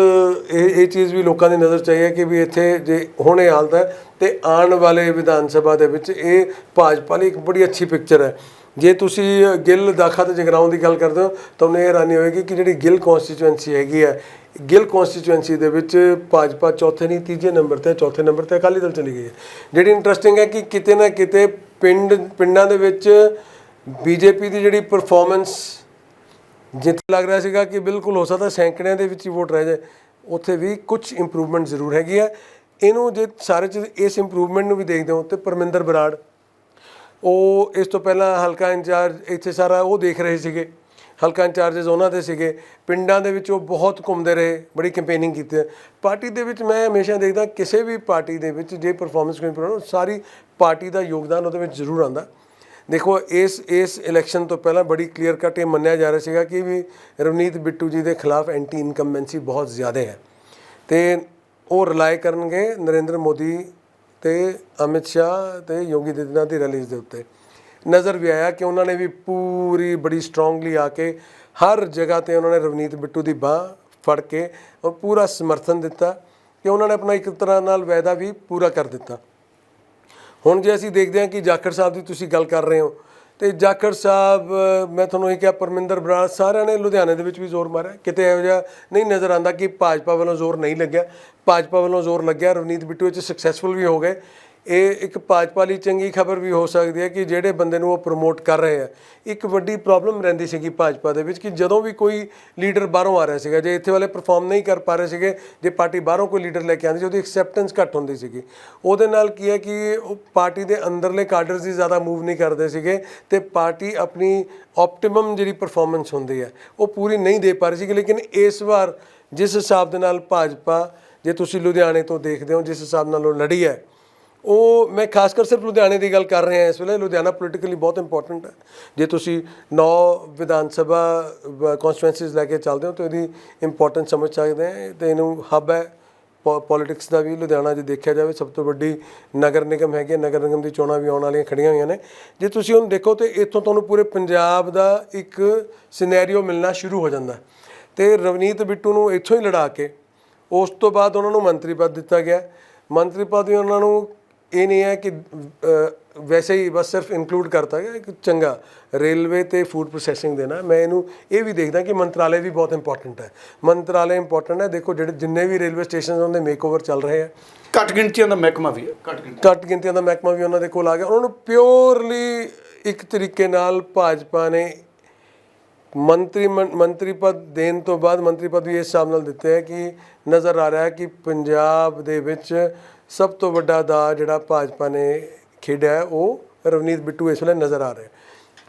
ਇਹ ਇਹ ਚੀਜ਼ ਵੀ ਲੋਕਾਂ ਦੀ ਨਜ਼ਰ 'ਚ ਆਈ ਹੈ ਕਿ ਵੀ ਇੱਥੇ ਜੇ ਹੁਣ ਇਹ ਹਾਲਤ ਹੈ ਤੇ ਆਉਣ ਵਾਲੇ ਵਿਧਾਨ ਸਭਾ ਦੇ ਵਿੱਚ ਇਹ ਭਾਜਪਾ ਲਈ ਇੱਕ ਬੜੀ ਅੱਛੀ ਪਿਕਚਰ ਹੈ। ਜੇ ਤੁਸੀਂ ਗਿੱਲ ਦਾਖਾ ਤੇ ਜਗਰਾਉਂ ਦੀ ਗੱਲ ਕਰਦੇ ਹੋ ਤੁਹਾਨੂੰ ਇਹ ਹੈਰਾਨੀ ਹੋਏਗੀ ਕਿ ਜਿਹੜੀ ਗਿੱਲ ਕਨਸਟੀਚੁਐਂਸੀ ਹੈਗੀ ਹੈ, ਗਿੱਲ ਕਨਸਟੀਚੁਐਂਸੀ ਦੇ ਵਿੱਚ ਭਾਜਪਾ ਚੌਥੇ ਨਹੀਂ, ਤੀਜੇ ਨੰਬਰ ਤੇ, ਚੌਥੇ ਨੰਬਰ ਤੇ ਅਕਾਲੀ ਦਲ ਚਲੀ ਗਈ ਹੈ। ਜਿਹੜੀ ਇੰਟਰਸਟਿੰਗ ਹੈ ਕਿ ਕਿਤੇ ਨਾ ਕਿਤੇ ਪਿੰਡ, ਪਿੰਡਾਂ ਦੇ ਵਿੱਚ ਬੀਜੇਪੀ ਦੀ ਜਿਹੜੀ ਪਰਫਾਰਮੈਂਸ ਜਿੱਥੇ ਲੱਗ ਰਿਹਾ ਸੀਗਾ ਕਿ ਬਿਲਕੁਲ ਹੋ ਸਕਦਾ ਸੈਂਕੜਿਆਂ ਦੇ ਵਿੱਚ ਹੀ ਵੋਟ ਰਹਿ ਜਾਏ, ਉੱਥੇ ਵੀ ਕੁਝ ਇੰਪਰੂਵਮੈਂਟ ਜ਼ਰੂਰ ਹੈਗੀ ਹੈ। ਇਹਨੂੰ ਜੇ ਸਾਰੇ ਚ ਇਸ ਇੰਪਰੂਵਮੈਂਟ ਨੂੰ ਵੀ ਦੇਖਦੇ ਹੋ ਤੇ ਪਰਮਿੰਦਰ ਬਰਾੜ, ਉਹ ਇਸ ਤੋਂ ਪਹਿਲਾਂ ਹਲਕਾ ਇੰਚਾਰਜ ਇੱਥੇ ਸਾਰਾ ਉਹ ਦੇਖ ਰਹੇ ਸੀਗੇ, ਹਲਕਾ ਇੰਚਾਰਜਸ ਉਹਨਾਂ ਦੇ ਸੀਗੇ, ਪਿੰਡਾਂ ਦੇ ਵਿੱਚ ਉਹ ਬਹੁਤ ਘੁੰਮਦੇ ਰਹੇ, ਬੜੀ ਕੈਂਪੇਨਿੰਗ ਕੀਤੀ ਪਾਰਟੀ ਦੇ ਵਿੱਚ ਮੈਂ ਹਮੇਸ਼ਾ ਦੇਖਦਾ, ਕਿਸੇ ਵੀ ਪਾਰਟੀ ਦੇ ਵਿੱਚ ਜੇ ਪਰਫਾਰਮੈਂਸ ਕੋਈ ਇੰਪਰੂਵ ਸਾਰੀ ਪਾਰਟੀ ਦਾ ਯੋਗਦਾਨ ਉਹਦੇ ਵਿੱਚ ਜ਼ਰੂਰ ਆਉਂਦਾ। ਦੇਖੋ, ਇਸ ਇਸ ਇਲੈਕਸ਼ਨ ਤੋਂ ਪਹਿਲਾਂ ਬੜੀ ਕਲੀਅਰ ਕੱਟ ਇਹ ਮੰਨਿਆ ਜਾ ਰਿਹਾ ਸੀਗਾ ਕਿ ਵੀ ਰਵਨੀਤ ਬਿੱਟੂ ਜੀ ਦੇ ਖਿਲਾਫ ਐਂਟੀ ਇਨਕੰਬੈਂਸੀ ਬਹੁਤ ਜ਼ਿਆਦਾ ਹੈ। ਤੇ ਉਹ ਰਿਲਾਈ ਕਰਨਗੇ ਨਰਿੰਦਰ ਮੋਦੀ ਤੇ ਅਮਿਤ ਸ਼ਾਹ ਤੇ ਯੋਗੀ ਦਿੱਤਨਾਥ ਦੀ ਰੈਲੀਜ਼ ਦੇ ਉੱਤੇ। ਨਜ਼ਰ ਵੀ ਆਇਆ ਕਿ ਉਹਨਾਂ ਨੇ ਵੀ ਪੂਰੀ ਬੜੀ ਸਟਰੋਂਗਲੀ ਆ ਕੇ ਹਰ ਜਗ੍ਹਾ ਤੇ ਉਹਨਾਂ ਨੇ ਰਵਨੀਤ ਬਿੱਟੂ ਦੀ ਬਾਹ ਫੜ ਕੇ ਔਰ ਪੂਰਾ ਸਮਰਥਨ ਦਿੱਤਾ ਕਿ ਉਹਨਾਂ ਨੇ ਆਪਣਾ ਇੱਕ ਤਰ੍ਹਾਂ ਨਾਲ ਵਾਅਦਾ ਵੀ ਪੂਰਾ ਕਰ ਦਿੱਤਾ। ਹੁਣ ਜੇ ਅਸੀਂ ਦੇਖਦੇ ਹਾਂ ਕਿ ਜਾਖੜ ਸਾਹਿਬ ਦੀ ਤੁਸੀਂ ਗੱਲ ਕਰ ਰਹੇ ਹੋ, ਤੇ ਜਾਖੜ ਸਾਹਿਬ ਮੈਂ ਤੁਹਾਨੂੰ ਇਹ ਕਿਹਾ, ਪਰਮਿੰਦਰ ਬਰਾੜ ਸਾਰਿਆਂ ਨੇ ਲੁਧਿਆਣੇ ਦੇ ਵਿੱਚ ਵੀ ਜ਼ੋਰ ਮਾਰਿਆ। ਕਿਤੇ ਇਹੋ ਜਿਹਾ ਨਹੀਂ ਨਜ਼ਰ ਆਂਦਾ ਕਿ ਭਾਜਪਾ ਵੱਲੋਂ ਜ਼ੋਰ ਨਹੀਂ ਲੱਗਿਆ। ਭਾਜਪਾ ਵੱਲੋਂ ਜ਼ੋਰ ਲੱਗਿਆ, ਰਵਨੀਤ ਬਿੱਟੂ ਵਿੱਚ ਸਕਸੈਸਫੁਲ ਵੀ ਹੋ ਗਏ। ਇਹ ਇੱਕ ਭਾਜਪਾ ਲਈ ਚੰਗੀ ਖਬਰ ਵੀ ਹੋ ਸਕਦੀ ਹੈ ਕਿ ਜਿਹੜੇ ਬੰਦੇ ਨੂੰ ਉਹ ਪ੍ਰਮੋਟ ਕਰ ਰਹੇ ਆ। ਇੱਕ ਵੱਡੀ ਪ੍ਰੋਬਲਮ ਰਹਿੰਦੀ ਸੀਗੀ ਭਾਜਪਾ ਦੇ ਵਿੱਚ ਕਿ ਜਦੋਂ ਵੀ ਕੋਈ ਲੀਡਰ ਬਾਹਰੋਂ ਆ ਰਿਹਾ ਸੀਗਾ, ਜੇ ਇੱਥੇ ਵਾਲੇ ਪਰਫਾਰਮ ਨਹੀਂ ਕਰ ਪਾ ਰਹੇ ਸੀਗੇ, ਜੇ ਪਾਰਟੀ ਬਾਹਰੋਂ ਕੋਈ ਲੀਡਰ ਲੈ ਕੇ ਆਉਂਦੀ ਸੀ, ਉਹਦੀ ਐਕਸੈਪਟੈਂਸ ਘੱਟ ਹੁੰਦੀ ਸੀਗੀ। ਉਹਦੇ ਨਾਲ ਕੀ ਹੈ ਕਿ ਉਹ ਪਾਰਟੀ ਦੇ ਅੰਦਰਲੇ ਕਾਡਰਸ ਹੀ ਜ਼ਿਆਦਾ ਮੂਵ ਨਹੀਂ ਕਰਦੇ ਸੀਗੇ ਤੇ ਪਾਰਟੀ ਆਪਣੀ ਆਪਟੀਮਮ ਜਿਹੜੀ ਪਰਫਾਰਮੈਂਸ ਹੁੰਦੀ ਹੈ, ਉਹ ਪੂਰੀ ਨਹੀਂ ਦੇ ਪਾ ਰਹੀ ਸੀ ਲੇਕਿਨ ਇਸ ਵਾਰ ਜਿਸ ਹਿਸਾਬ ਦੇ ਨਾਲ ਭਾਜਪਾ, ਜੇ ਤੁਸੀਂ ਲੁਧਿਆਣੇ ਤੋਂ ਦੇਖਦੇ ਹੋ, ਜਿਸ ਹਿਸਾਬ ਨਾਲ ਉਹ ਲੜੀ ਹੈ ਉਹ ਮੈਂ ਖਾਸ ਕਰ ਸਿਰਫ ਲੁਧਿਆਣੇ ਦੀ ਗੱਲ ਕਰ ਰਿਹਾ ਇਸ ਵੇਲੇ। ਲੁਧਿਆਣਾ ਪੋਲੀਟੀਕਲੀ ਬਹੁਤ ਇੰਪੋਰਟੈਂਟ ਹੈ। ਜੇ ਤੁਸੀਂ ਨੌ ਵਿਧਾਨ ਸਭਾ ਕਨਸਟੀਟੂਐਂਸੀਜ਼ ਲੈ ਕੇ ਚੱਲਦੇ ਹੋ ਤਾਂ ਇਹਦੀ ਇੰਪੋਰਟੈਂਸ ਸਮਝ ਸਕਦੇ ਹੋ। ਤੇ ਇਹਨੂੰ ਹੱਬ ਹੈ ਪੋਲਿਟਿਕਸ ਦਾ ਵੀ। ਲੁਧਿਆਣਾ ਜੇ ਦੇਖਿਆ ਜਾਵੇ ਸਭ ਤੋਂ ਵੱਡੀ ਨਗਰ ਨਿਗਮ ਹੈਗੀ ਹੈ, ਨਗਰ ਨਿਗਮ ਦੀ ਚੋਣਾਂ ਵੀ ਆਉਣ ਵਾਲੀਆਂ ਖੜੀਆਂ ਹੋਈਆਂ ਨੇ। ਜੇ ਤੁਸੀਂ ਹੁਣ ਦੇਖੋ ਤੇ ਇੱਥੋਂ ਤੁਹਾਨੂੰ ਪੂਰੇ ਪੰਜਾਬ ਦਾ ਇੱਕ ਸਿਨੈਰੀਓ ਮਿਲਣਾ ਸ਼ੁਰੂ ਹੋ ਜਾਂਦਾ। ਹੈ। ਤੇ ਰਵਨੀਤ ਬਿੱਟੂ ਨੂੰ ਇੱਥੋਂ ਹੀ ਲੜਾ ਕੇ ਉਸ ਤੋਂ ਬਾਅਦ ਉਹਨਾਂ ਨੂੰ ਮੰਤਰੀ ਪਦ ਦਿੱਤਾ ਗਿਆ। ਮੰਤਰੀ ਪਦ ਵੀ ਉਹਨਾਂ ਨੂੰ ਇਹ ਨਹੀਂ ਹੈ ਕਿ ਵੈਸੇ ਹੀ ਬਸ ਸਿਰਫ ਇਨਕਲੂਡ ਕਰਤਾ ਗਿਆ ਇੱਕ ਚੰਗਾ ਰੇਲਵੇ ਤੇ ਫੂਡ ਪ੍ਰੋਸੈਸਿੰਗ ਦੇਣਾ। ਮੈਂ ਇਹਨੂੰ ਇਹ ਵੀ ਦੇਖਦਾ ਕਿ ਮੰਤਰਾਲੇ ਵੀ ਬਹੁਤ ਇੰਪੋਰਟੈਂਟ ਹੈ। ਮੰਤਰਾਲੇ ਇੰਪੋਰਟੈਂਟ ਹੈ। ਦੇਖੋ ਜਿਹੜੇ ਜਿੰਨੇ ਵੀ ਰੇਲਵੇ ਸਟੇਸ਼ਨ ਉਹਦੇ ਮੇਕਓਵਰ ਚੱਲ ਰਹੇ ਆ
ਘੱਟ ਗਿਣਤੀਆਂ ਦਾ ਮਹਿਕਮਾ ਵੀ ਹੈ ਘੱਟ ਗਿਣਤੀ
ਘੱਟ ਗਿਣਤੀਆਂ ਦਾ ਮਹਿਕਮਾ ਵੀ ਉਹਨਾਂ ਦੇ ਕੋਲ ਆ ਗਿਆ। ਉਹਨਾਂ ਨੂੰ ਪਿਓਰਲੀ ਇੱਕ ਤਰੀਕੇ ਨਾਲ ਭਾਜਪਾ ਨੇ ਮੰਤਰੀ ਮੰਤਰੀ ਪਦ ਦੇਣ ਤੋਂ ਬਾਅਦ ਮੰਤਰੀ ਪਦ ਵੀ ਇਸ ਹਿਸਾਬ ਨਾਲ ਦਿੱਤੇ ਹੈ ਕਿ ਨਜ਼ਰ ਆ ਰਿਹਾ ਹੈ ਕਿ ਪੰਜਾਬ ਦੇ ਵਿੱਚ ਸਭ ਤੋਂ ਵੱਡਾ ਦਾ ਜਿਹੜਾ ਭਾਜਪਾ ਨੇ ਖੇਡਿਆ ਉਹ ਰਵਨੀਤ ਬਿੱਟੂ ਇਸ ਵੇਲੇ ਨਜ਼ਰ ਆ ਰਿਹਾ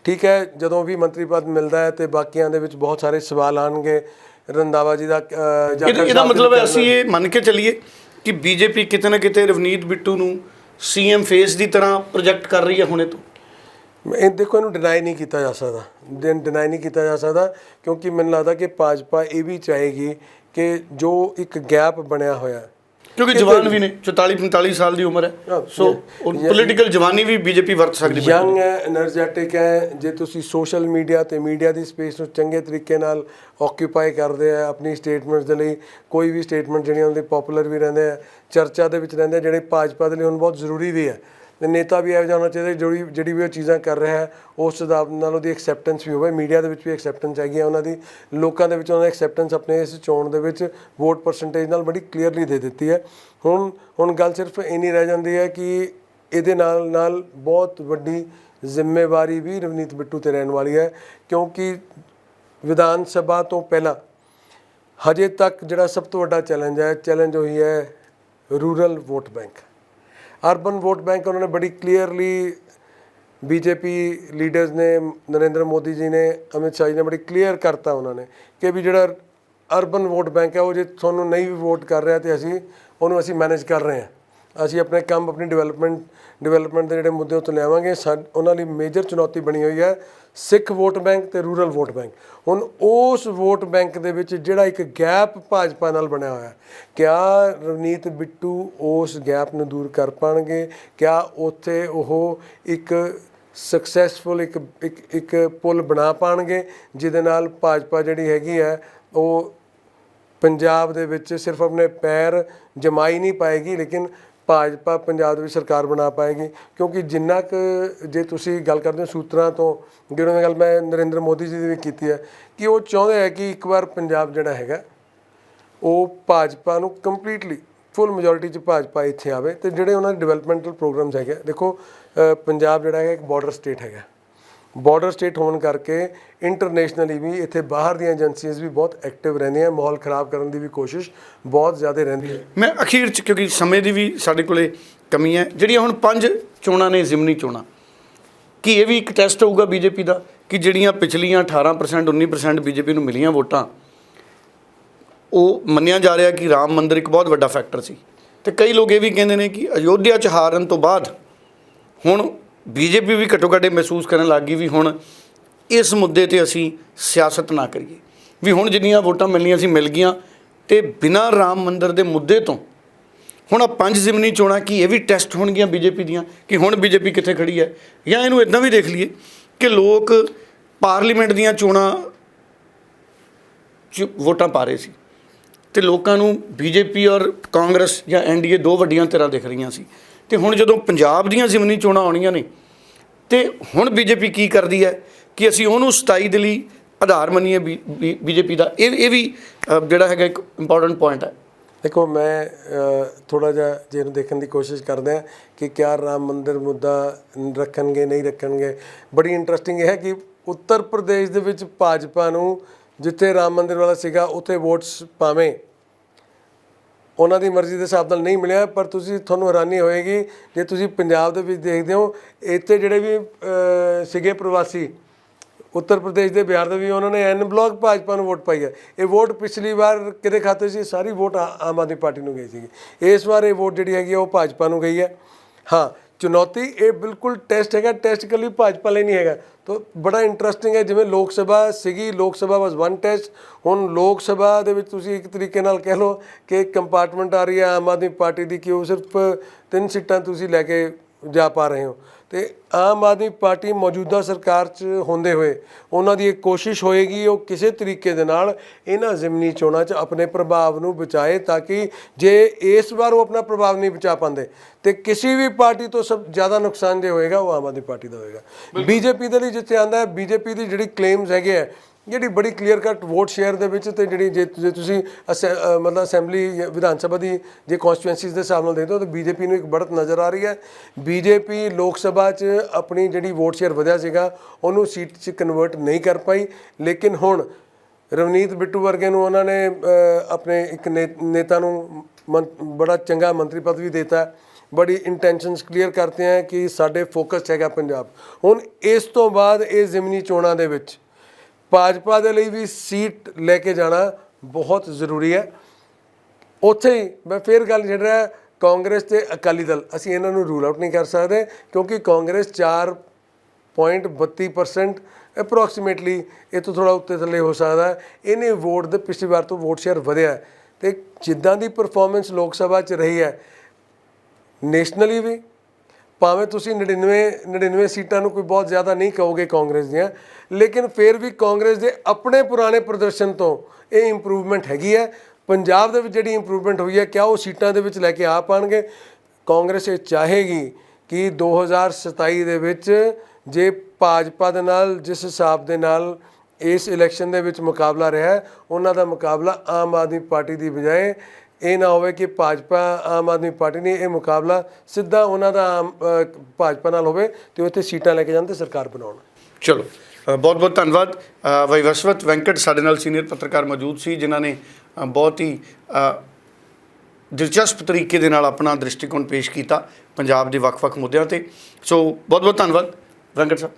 ਠੀਕ ਹੈ ਜਦੋਂ ਵੀ ਮੰਤਰੀ ਪਦ ਮਿਲਦਾ ਹੈ ਤੇ ਬਾਕੀਆਂ ਦੇ ਵਿੱਚ ਬਹੁਤ ਸਾਰੇ ਸਵਾਲ ਆਣਗੇ ਰੰਦਾਵਾ ਜੀ ਦਾ
ਇਹਦਾ ਮਤਲਬ ਹੈ ਅਸੀਂ ਇਹ ਮੰਨ ਕੇ ਚੱਲੀਏ ਕਿ ਬੀਜੇਪੀ ਕਿਤੇ ਨਾ ਕਿਤੇ ਰਵਨੀਤ ਬਿੱਟੂ ਨੂੰ ਸੀਐਮ ਫੇਸ ਦੀ ਤਰ੍ਹਾਂ ਪ੍ਰੋਜੈਕਟ ਕਰ ਰਹੀ ਹੈ ਹੁਣੇ ਤੋਂ।
ਇਹ ਦੇਖੋ ਇਹਨੂੰ ਡਿਨਾਈ ਨਹੀਂ ਕੀਤਾ ਜਾ ਸਕਦਾ। ਦਿਨ ਡਿਨਾਈ ਨਹੀਂ ਕੀਤਾ ਜਾ ਸਕਦਾ ਕਿਉਂਕਿ ਮੈਨੂੰ ਲੱਗਦਾ ਕਿ ਭਾਜਪਾ ਇਹ ਵੀ ਚਾਹੇਗੀ ਕਿ ਜੋ ਇੱਕ ਗੈਪ ਬਣਿਆ ਹੋਇਆ
ਕਿਉਂਕਿ ਜਵਾਨ ਵੀ ਨੇ 44 45 ਸਾਲ ਦੀ ਉਮਰ ਹੈ। ਸੋ ਪੋਲੀਟੀਕਲ ਜਵਾਨੀ ਵੀ ਬੀਜੇਪੀ ਵਰਤ ਸਕਦੀ ਹੈ।
ਯੰਗ ਹੈ એનર્ਜੈਟਿਕ ਹੈ ਜੇ ਤੁਸੀਂ ਸੋਸ਼ਲ ਮੀਡੀਆ ਤੇ ਮੀਡੀਆ ਦੀ ਸਪੇਸ ਨੂੰ ਚੰਗੇ ਤਰੀਕੇ ਨਾਲ ਆਕਿਊਪਾਈ ਕਰਦੇ ਆ ਆਪਣੀ ਸਟੇਟਮੈਂਟਸ ਦੇ ਲਈ ਕੋਈ ਵੀ ਸਟੇਟਮੈਂਟ ਜਿਹੜੀਆਂ ਉਹਦੇ ਪਪੂਲਰ ਵੀ ਰਹਿੰਦੇ ਆ ਚਰਚਾ ਦੇ ਵਿੱਚ ਰਹਿੰਦੇ ਜਿਹੜੇ ਭਾਜਪਾ ਦੇ ਲਈ ਹੁਣ ਬਹੁਤ ਜ਼ਰੂਰੀ ਵੀ ਹੈ। ਤੇ ਨੇਤਾ ਵੀ ਇਹੋ ਜਿਹਾ ਹੋਣਾ ਚਾਹੀਦਾ ਜਿਹੜੀ ਜਿਹੜੀ ਵੀ ਉਹ ਚੀਜ਼ਾਂ ਕਰ ਰਿਹਾ ਹੈ, ਉਸ ਹਿਸਾਬ ਨਾਲ ਉਹਦੀ ਐਕਸੈਪਟੈਂਸ ਵੀ ਹੋਵੇ ਮੀਡੀਆ ਦੇ ਵਿੱਚ ਵੀ ਐਕਸੈਪਟੈਂਸ ਹੈਗੀ ਹੈ ਉਹਨਾਂ ਦੀ, ਲੋਕਾਂ ਦੇ ਵਿੱਚ ਉਹਨਾਂ ਦੀ ਐਕਸੈਪਟੈਂਸ ਆਪਣੇ ਇਸ ਚੋਣ ਦੇ ਵਿੱਚ ਵੋਟ ਪਰਸੈਂਟੇਜ ਨਾਲ ਬੜੀ ਕਲੀਅਰਲੀ ਦੇ ਦਿੱਤੀ ਹੈ। ਹੁਣ ਹੁਣ ਗੱਲ ਸਿਰਫ ਇੰਨੀ ਰਹਿ ਜਾਂਦੀ ਹੈ ਕਿ ਇਹਦੇ ਨਾਲ ਨਾਲ ਬਹੁਤ ਵੱਡੀ ਜ਼ਿੰਮੇਵਾਰੀ ਵੀ ਰਵਨੀਤ ਬਿੱਟੂ ਤੇ ਰਹਿਣ ਵਾਲੀ ਹੈ, ਕਿਉਂਕਿ ਵਿਧਾਨ ਸਭਾ ਤੋਂ ਪਹਿਲਾਂ ਹਜੇ ਤੱਕ ਜਿਹੜਾ ਸਭ ਤੋਂ ਵੱਡਾ ਚੈਲੰਜ ਹੈ ਚੈਲੰਜ ਉਹੀ ਹੈ rural vote bank. Urban vote bank ਉਹਨਾਂ ਨੇ ਬੜੀ ਕਲੀਅਰਲੀ ਬੀਜੇਪੀ ਲੀਡਰਸ ਨੇ, ਨਰਿੰਦਰ ਮੋਦੀ ਜੀ ਨੇ, ਅਮਿਤ ਸ਼ਾਹ ਜੀ ਨੇ ਬੜੀ ਕਲੀਅਰ ਕਰਤਾ ਉਹਨਾਂ ਨੇ ਕਿ ਵੀ ਜਿਹੜਾ ਅਰਬਨ ਵੋਟ ਬੈਂਕ ਹੈ ਉਹ ਜੇ ਤੁਹਾਨੂੰ ਨਹੀਂ ਵੀ ਵੋਟ ਕਰ ਰਿਹਾ ਤੇ ਅਸੀਂ, ਉਹਨੂੰ ਅਸੀਂ ਮੈਨੇਜ ਕਰ ਰਹੇ ਹਾਂ। ਅਸੀਂ ਆਪਣੇ ਕੰਮ ਆਪਣੀ ਡਿਵੈਲਪਮੈਂਟ ਡਿਵੈਲਪਮੈਂਟ ਦੇ ਜਿਹੜੇ ਮੁੱਦੇ ਉੱਤੇ ਲਿਆਵਾਂਗੇ ਸਾ- ਉਹਨਾਂ ਲਈ ਮੇਜਰ ਚੁਣੌਤੀ ਬਣੀ ਹੋਈ ਹੈ ਸਿੱਖ ਵੋਟ ਬੈਂਕ ਤੇ ਰੂਰਲ ਵੋਟ ਬੈਂਕ ਹੁਣ ਉਸ ਵੋਟ ਬੈਂਕ ਦੇ ਵਿੱਚ ਜਿਹੜਾ ਇੱਕ ਗੈਪ ਭਾਜਪਾ ਨਾਲ ਬਣਿਆ ਹੋਇਆ ਹੈ, ਕਿਆ ਰਵਨੀਤ ਬਿੱਟੂ ਉਸ ਗੈਪ ਨੂੰ ਦੂਰ ਕਰ ਪਾਣਗੇ? ਕਿਆ ਉੱਥੇ ਉਹ ਇੱਕ ਸਕਸੈਸਫੁਲ ਇੱਕ ਇੱਕ ਇੱਕ ਪੁਲ ਬਣਾ ਪਾਣਗੇ ਜਿਹਦੇ ਨਾਲ ਭਾਜਪਾ ਜਿਹੜੀ ਹੈਗੀ ਹੈ ਉਹ ਪੰਜਾਬ ਦੇ ਵਿੱਚ ਸਿਰਫ ਆਪਣੇ ਪੈਰ ਜਮਾਈ ਨਹੀਂ ਪਾਏਗੀ ਲੇਕਿਨ ਭਾਜਪਾ ਪੰਜਾਬ ਦੇ ਵਿੱਚ ਸਰਕਾਰ ਬਣਾ ਪਾਏਗੀ। ਕਿਉਂਕਿ ਜਿੰਨਾ ਕੁ ਜੇ ਤੁਸੀਂ ਗੱਲ ਕਰਦੇ ਹੋ ਸੂਤਰਾਂ ਤੋਂ ਜਿਹਨਾਂ ਨਾਲ ਗੱਲ ਮੈਂ ਨਰਿੰਦਰ ਮੋਦੀ ਜੀ ਦੀ ਵੀ ਕੀਤੀ ਹੈ ਕਿ ਉਹ ਚਾਹੁੰਦੇ ਹੈ ਕਿ ਇੱਕ ਵਾਰ ਪੰਜਾਬ ਜਿਹੜਾ ਹੈਗਾ ਉਹ ਭਾਜਪਾ ਨੂੰ ਕੰਪਲੀਟਲੀ ਫੁੱਲ ਮੈਜੋਰਿਟੀ ਚ ਭਾਜਪਾ ਇੱਥੇ ਆਵੇ ਤੇ ਜਿਹੜੇ ਉਹਨਾਂ ਦੇ ਡਿਵੈਲਪਮੈਂਟਲ ਪ੍ਰੋਗਰਾਮਸ ਹੈਗੇ ਆ, ਦੇਖੋ ਪੰਜਾਬ ਜਿਹੜਾ ਹੈਗਾ ਇੱਕ ਬਾਰਡਰ ਸਟੇਟ ਹੈਗਾ। ਬਾਰਡਰ ਸਟੇਟ ਹੋਣ ਕਰਕੇ ਇੰਟਰਨੈਸ਼ਨਲੀ ਵੀ ਇੱਥੇ ਬਾਹਰ ਦੀਆਂ ਏਜੰਸੀਆਂ ਵੀ ਬਹੁਤ ਐਕਟਿਵ ਰਹਿੰਦੀਆਂ ਮਾਹੌਲ ਖਰਾਬ ਕਰਨ ਦੀ ਵੀ ਕੋਸ਼ਿਸ਼ ਬਹੁਤ ਜ਼ਿਆਦਾ ਰਹਿੰਦੀ ਹੈ।
ਮੈਂ ਅਖੀਰ ਚ, ਕਿਉਂਕਿ ਸਮੇਂ ਦੀ ਵੀ ਸਾਡੇ ਕੋਲੇ ਕਮੀ ਹੈ, ਜਿਹੜੀਆਂ ਹੁਣ ਪੰਜ ਚੋਣਾਂ ਨੇ, ਜ਼ਿਮਨੀ ਚੋਣਾਂ, ਕਿ ਇਹ ਵੀ ਇੱਕ ਟੈਸਟ ਹੋਊਗਾ ਬੀਜੇਪੀ ਦਾ ਕਿ ਜਿਹੜੀਆਂ ਪਿਛਲੀਆਂ 18% 19% ਬੀਜੇਪੀ ਨੂੰ ਮਿਲੀਆਂ ਵੋਟਾਂ, ਉਹ ਮੰਨਿਆ ਜਾ ਰਿਹਾ ਕਿ ਰਾਮ ਮੰਦਿਰ ਇੱਕ ਬਹੁਤ ਵੱਡਾ ਫੈਕਟਰ ਸੀ। ਤੇ ਕਈ ਲੋਕ ਇਹ ਵੀ ਕਹਿੰਦੇ ਨੇ ਕਿ ਅਯੋਧਿਆ ਚ ਹਾਰਨ ਤੋਂ ਬਾਅਦ ਹੁਣ ਬੀਜੇਪੀ ਵੀ ਘੱਟੋ ਘੱਟ ਇਹ ਮਹਿਸੂਸ ਕਰਨ ਲੱਗ ਗਈ ਵੀ ਹੁਣ ਇਸ ਮੁੱਦੇ ਤੇ ਅਸੀਂ ਸਿਆਸਤ ਨਾ ਕਰੀਏ। ਵੀ ਹੁਣ ਜਿੰਨੀਆਂ ਵੋਟਾਂ ਮਿਲਣੀਆਂ ਸੀ, ਮਿਲ ਗਈਆਂ ਤੇ ਬਿਨਾਂ ਰਾਮ ਮੰਦਰ ਦੇ ਮੁੱਦੇ ਤੋਂ ਹੁਣ ਆ ਪੰਜ ਜ਼ਿਮਨੀ ਚੋਣਾਂ ਕੀ ਇਹ ਵੀ ਟੈਸਟ ਹੋਣਗੀਆਂ ਬੀਜੇਪੀ ਦੀਆਂ ਕਿ ਹੁਣ ਬੀਜੇਪੀ ਕਿੱਥੇ ਖੜੀ ਹੈ? ਜਾਂ ਇਹਨੂੰ ਇਦਾਂ ਵੀ ਦੇਖ ਲਈਏ ਕਿ ਲੋਕ ਪਾਰਲੀਮੈਂਟ ਦੀਆਂ ਚੋਣਾਂ 'ਚ ਵੋਟਾਂ ਪਾ ਰਹੇ ਸੀ ਤੇ ਲੋਕਾਂ ਨੂੰ ਬੀਜੇਪੀ ਔਰ ਕਾਂਗਰਸ ਜਾਂ ਐਨਡੀਏ ਦੋ ਵੱਡੀਆਂ ਧਿਰਾਂ ਦਿਖ ਰਹੀਆਂ ਸੀ। ਤੇ ਹੁਣ ਜਦੋਂ ਪੰਜਾਬ ਦੀਆਂ ਜ਼ਿਮਨੀ ਚੋਣਾਂ ਆਉਣੀਆਂ ਨੇ, ਤੇ ਹੁਣ ਬੀਜੇਪੀ ਕੀ ਕਰਦੀ ਹੈ ਕਿ ਅਸੀਂ ਉਹਨੂੰ 27 ਦੇ ਲਈ ਆਧਾਰ ਮੰਨੀਏ ਬੀਜੇਪੀ ਦਾ। ਇਹ ਇਹ ਵੀ ਜਿਹੜਾ ਹੈਗਾ ਇੱਕ ਇੰਪੋਰਟੈਂਟ ਪੁਆਇੰਟ ਹੈ।
ਦੇਖੋ, ਮੈਂ ਥੋੜਾ ਜਿਹਾ ਜੇ ਇਹਨੂੰ ਦੇਖਣ ਦੀ ਕੋਸ਼ਿਸ਼ ਕਰਦੇ ਆ ਕਿ ਕਿਆ ਰਾਮ ਮੰਦਿਰ ਮੁੱਦਾ ਰੱਖਣਗੇ, ਨਹੀਂ ਰੱਖਣਗੇ। ਬੜੀ ਇੰਟਰਸਟਿੰਗ ਇਹ ਹੈ ਕਿ ਉੱਤਰ ਪ੍ਰਦੇਸ਼ ਦੇ ਵਿੱਚ ਭਾਜਪਾ ਨੂੰ ਜਿੱਥੇ ਰਾਮ ਮੰਦਿਰ ਵਾਲਾ ਸੀਗਾ, ਉੱਥੇ ਵੋਟਸ ਭਾਵੇਂ ਉਹਨਾਂ ਦੀ ਮਰਜ਼ੀ ਦੇ ਹਿਸਾਬ ਨਾਲ ਨਹੀਂ ਮਿਲਿਆ ਪਰ ਤੁਸੀਂ ਤੁਹਾਨੂੰ ਹੈਰਾਨੀ ਹੋਏਗੀ ਜੇ ਤੁਸੀਂ ਪੰਜਾਬ ਦੇ ਵਿੱਚ ਦੇਖਦੇ ਹੋ ਇੱਥੇ ਜਿਹੜੇ ਵੀ ਅਹ, ਸੀਗੇ ਪ੍ਰਵਾਸੀ ਉੱਤਰ ਪ੍ਰਦੇਸ਼ ਦੇ ਬਿਹਾਰ ਦੇ ਵੀ ਉਹਨਾਂ ਨੇ ਐਨ ਬਲਾਕ ਭਾਜਪਾ ਨੂੰ ਵੋਟ ਪਾਈ ਹੈ। ਇਹ ਵੋਟ ਪਿਛਲੀ ਵਾਰ ਕਿਹਦੇ ਖਾਤੇ ਸੀ? ਸਾਰੀ ਵੋਟ ਆ- ਆਮ ਆਦਮੀ ਪਾਰਟੀ ਨੂੰ ਗਈ ਸੀਗੀ। ਇਸ ਵਾਰ ਇਹ ਵੋਟ ਜਿਹੜੀ ਹੈਗੀ ਆ ਉਹ ਭਾਜਪਾ ਨੂੰ ਗਈ ਹੈ। ਹਾਂ ਚੁਣੌਤੀ ਇਹ ਬਿਲਕੁਲ ਟੈਸਟ ਹੈਗਾ ਟੈਸਟ ਕੱਲੀ ਭਾਜਪਾ ਲਈ ਨਹੀਂ ਹੈਗਾ। ਤਾਂ ਬੜਾ ਇੰਟਰਸਟਿੰਗ ਹੈ, ਜਿਵੇਂ ਲੋਕ ਸਭਾ ਸੀਗੀ, ਲੋਕ ਸਭਾ ਵਾਸ ਵਨ ਟੈਸਟ ਹੁਣ ਲੋਕ ਸਭਾ ਦੇ ਵਿੱਚ ਤੁਸੀਂ ਇੱਕ ਤਰੀਕੇ ਨਾਲ ਕਹਿ ਲਓ ਕਿ ਕੰਪਾਰਟਮੈਂਟ ਆ ਰਹੀ ਹੈ, ਆਮ ਆਦਮੀ ਪਾਰਟੀ ਦੀ, ਕਿ ਉਹ ਸਿਰਫ ਤਿੰਨ ਸੀਟਾਂ ਤੁਸੀਂ ਲੈ ਕੇ ਜਾ ਪਾ ਰਹੇ ਹੋ। ਤੇ ਆਮ ਆਦਮੀ ਪਾਰਟੀ ਮੌਜੂਦਾ ਸਰਕਾਰ 'ਚ ਹੁੰਦੇ ਹੋਏ ਉਹਨਾਂ ਦੀ ਇੱਕ ਕੋਸ਼ਿਸ਼ ਹੋਏਗੀ ਉਹ ਕਿਸੇ ਤਰੀਕੇ ਦੇ ਨਾਲ ਇਹਨਾਂ ਜ਼ਿਮਨੀ ਚੋਣਾਂ 'ਚ ਆਪਣੇ ਪ੍ਰਭਾਵ ਨੂੰ ਬਚਾਏ ਤਾਂ ਕਿ ਜੇ ਇਸ ਵਾਰ ਉਹ ਆਪਣਾ ਪ੍ਰਭਾਵ ਨਹੀਂ ਬਚਾ ਪਾਉਂਦੇ ਤੇ ਕਿਸੇ ਵੀ ਪਾਰਟੀ ਤੋਂ ਸਭ ਜ਼ਿਆਦਾ ਨੁਕਸਾਨ ਜੇ ਹੋਏਗਾ ਉਹ ਆਮ ਆਦਮੀ ਪਾਰਟੀ ਦਾ ਹੋਏਗਾ। ਬੀਜੇਪੀ ਦੇ ਲਈ ਜਿੱਥੇ ਆਂਦਾ ਹੈ ਬੀਜੇਪੀ ਦੀ ਜਿਹੜੀ ਕਲੇਮਸ ਹੈਗੇ ਆ ਜਿਹੜੀ ਬੜੀ ਕਲੀਅਰ ਕੱਟ ਵੋਟ ਸ਼ੇਅਰ ਦੇ ਵਿੱਚ ਤੇ ਜਿਹੜੀ ਜੇ ਜੇ ਤੁਸੀਂ ਅਸੈ- ਮਤਲਬ ਅਸੈਂਬਲੀ ਵਿਧਾਨ ਸਭਾ ਦੀ ਜੇ ਕਨਸਟੀਟੂਐਂਸੀਜ਼ ਦੇ ਹਿਸਾਬ ਨਾਲ ਦੇਖਦੇ ਹੋ ਤਾਂ ਬੀਜੇਪੀ ਨੂੰ ਇੱਕ ਬੜਤ ਨਜ਼ਰ ਆ ਰਹੀ ਹੈ। ਬੀਜੇਪੀ ਲੋਕ ਸਭਾ 'ਚ ਆਪਣੀ ਜਿਹੜੀ ਵੋਟ ਸ਼ੇਅਰ ਵਧਿਆ ਸੀਗਾ, ਉਹਨੂੰ ਸੀਟ 'ਚ ਕਨਵਰਟ ਨਹੀਂ ਕਰ ਪਾਈ। ਲੇਕਿਨ ਹੁਣ ਰਵਨੀਤ ਬਿੱਟੂ ਵਰਗੇ ਨੂੰ ਉਹਨਾਂ ਨੇ ਆਪਣੇ ਇੱਕ ਨੇਤਾ ਨੂੰ ਮੰ- ਬੜਾ ਚੰਗਾ ਮੰਤਰੀ ਪਦ ਵੀ ਦਿੱਤਾ। ਬੜੀ ਇੰਟੈਂਸ਼ਨਸ ਕਲੀਅਰ ਕਰਤੇ ਹੈ ਕਿ ਸਾਡੇ ਫੋਕਸ ਹੈਗਾ ਪੰਜਾਬ। ਹੁਣ ਇਸ ਤੋਂ ਬਾਅਦ ਇਹ ਜ਼ਿਮਨੀ ਚੋਣਾਂ ਦੇ ਵਿੱਚ ਭਾਜਪਾ ਦੇ ਲਈ ਵੀ ਸੀਟ ਲੈ ਕੇ ਜਾਣਾ ਬਹੁਤ ਜ਼ਰੂਰੀ ਹੈ। ਉੱਥੇ ਹੀ ਮੈਂ ਫੇਰ ਗੱਲ ਜਿਹੜਾ ਕਾਂਗਰਸ ਤੇ ਅਕਾਲੀ ਦਲ। ਅਸੀਂ ਇਹਨਾਂ ਨੂੰ ਰੂਲ ਆਊਟ ਨਹੀਂ ਕਰ ਸਕਦੇ ਕਿਉਂਕਿ ਕਾਂਗਰਸ 4.32% ਅਪਰੋਕਸੀਮੇਟਲੀ ਇਹ ਤੋਂ ਥੋੜਾ ਉੱਤੇ ਥੱਲੇ ਹੋ ਸਕਦਾ ਇਹਨੇ ਵੋਟ ਦੇ ਪਿਛਲੀ ਵਾਰ ਤੋਂ ਵੋਟ ਸ਼ੇਅਰ ਵਧਿਆ ਹੈ। ਤੇ ਜਿੱਦਾਂ ਦੀ ਪਰਫਾਰਮੈਂਸ ਲੋਕ ਸਭਾ 'ਚ ਰਹੀ ਹੈ ਨੈਸ਼ਨਲੀ ਵੀ ਭਾਵੇਂ ਤੁਸੀਂ 99 99 ਸੀਟਾਂ ਨੂੰ ਕੋਈ ਬਹੁਤ ਜ਼ਿਆਦਾ ਨਹੀਂ ਕਹੋਗੇ ਕਾਂਗਰਸ ਦੀਆਂ, ਲੇਕਿਨ ਫਿਰ ਵੀ ਕਾਂਗਰਸ ਦੇ ਆਪਣੇ ਪੁਰਾਣੇ ਪ੍ਰਦਰਸ਼ਨ ਤੋਂ ਇਹ ਇੰਪਰੂਵਮੈਂਟ ਹੈਗੀ ਹੈ। ਪੰਜਾਬ ਦੇ ਵਿੱਚ ਜਿਹੜੀ ਇੰਪਰੂਵਮੈਂਟ ਹੋਈ ਹੈ, ਕਿਆ ਉਹ ਸੀਟਾਂ ਦੇ ਵਿੱਚ ਲੈ ਕੇ ਆ ਪਾਣਗੇ? ਕਾਂਗਰਸ ਇਹ ਚਾਹੇਗੀ ਕਿ 2027 ਦੇ ਵਿੱਚ ਜੇ ਭਾਜਪਾ ਦੇ ਨਾਲ, ਜਿਸ ਹਿਸਾਬ ਦੇ ਨਾਲ ਇਸ ਇਲੈਕਸ਼ਨ ਦੇ ਵਿੱਚ ਮੁਕਾਬਲਾ ਰਿਹਾ ਉਹਨਾਂ ਦਾ ਮੁਕਾਬਲਾ ਆਮ ਆਦਮੀ ਪਾਰਟੀ ਦੀ ਬਜਾਏ ਇਹ ਨਾ ਹੋਵੇ ਕਿ ਭਾਜਪਾ ਆਮ ਆਦਮੀ ਪਾਰਟੀ ਨੇ ਇਹ ਮੁਕਾਬਲਾ ਸਿੱਧਾ ਉਹਨਾਂ ਦਾ ਆਮ, ਭਾਜਪਾ ਨਾਲ ਹੋਵੇ ਤੇ ਉੱਥੇ ਸੀਟਾਂ ਲੈ ਕੇ ਜਾਣ ਤੇ ਸਰਕਾਰ ਬਣਾਉਣ।
ਚਲੋ ਬਹੁਤ ਬਹੁਤ ਧੰਨਵਾਦ। ਅ, ਵਸਵਤ ਵੈਂਕਟ ਸਾਡੇ ਨਾਲ ਸੀਨੀਅਰ ਪੱਤਰਕਾਰ ਮੌਜੂਦ ਸੀ ਜਿਨ੍ਹਾਂ ਨੇ ਬਹੁਤ ਹੀ ਦਿਲਚਸਪ ਤਰੀਕੇ ਦੇ ਨਾਲ ਆਪਣਾ ਦ੍ਰਿਸ਼ਟੀਕੋਣ ਪੇਸ਼ ਕੀਤਾ ਪੰਜਾਬ ਦੇ ਵੱਖ-ਵੱਖ ਮੁੱਦਿਆਂ ਤੇ। ਸੋ ਬਹੁਤ ਬਹੁਤ ਧੰਨਵਾਦ। ਵੈਂਕਟ ਸਾਹਿਬ।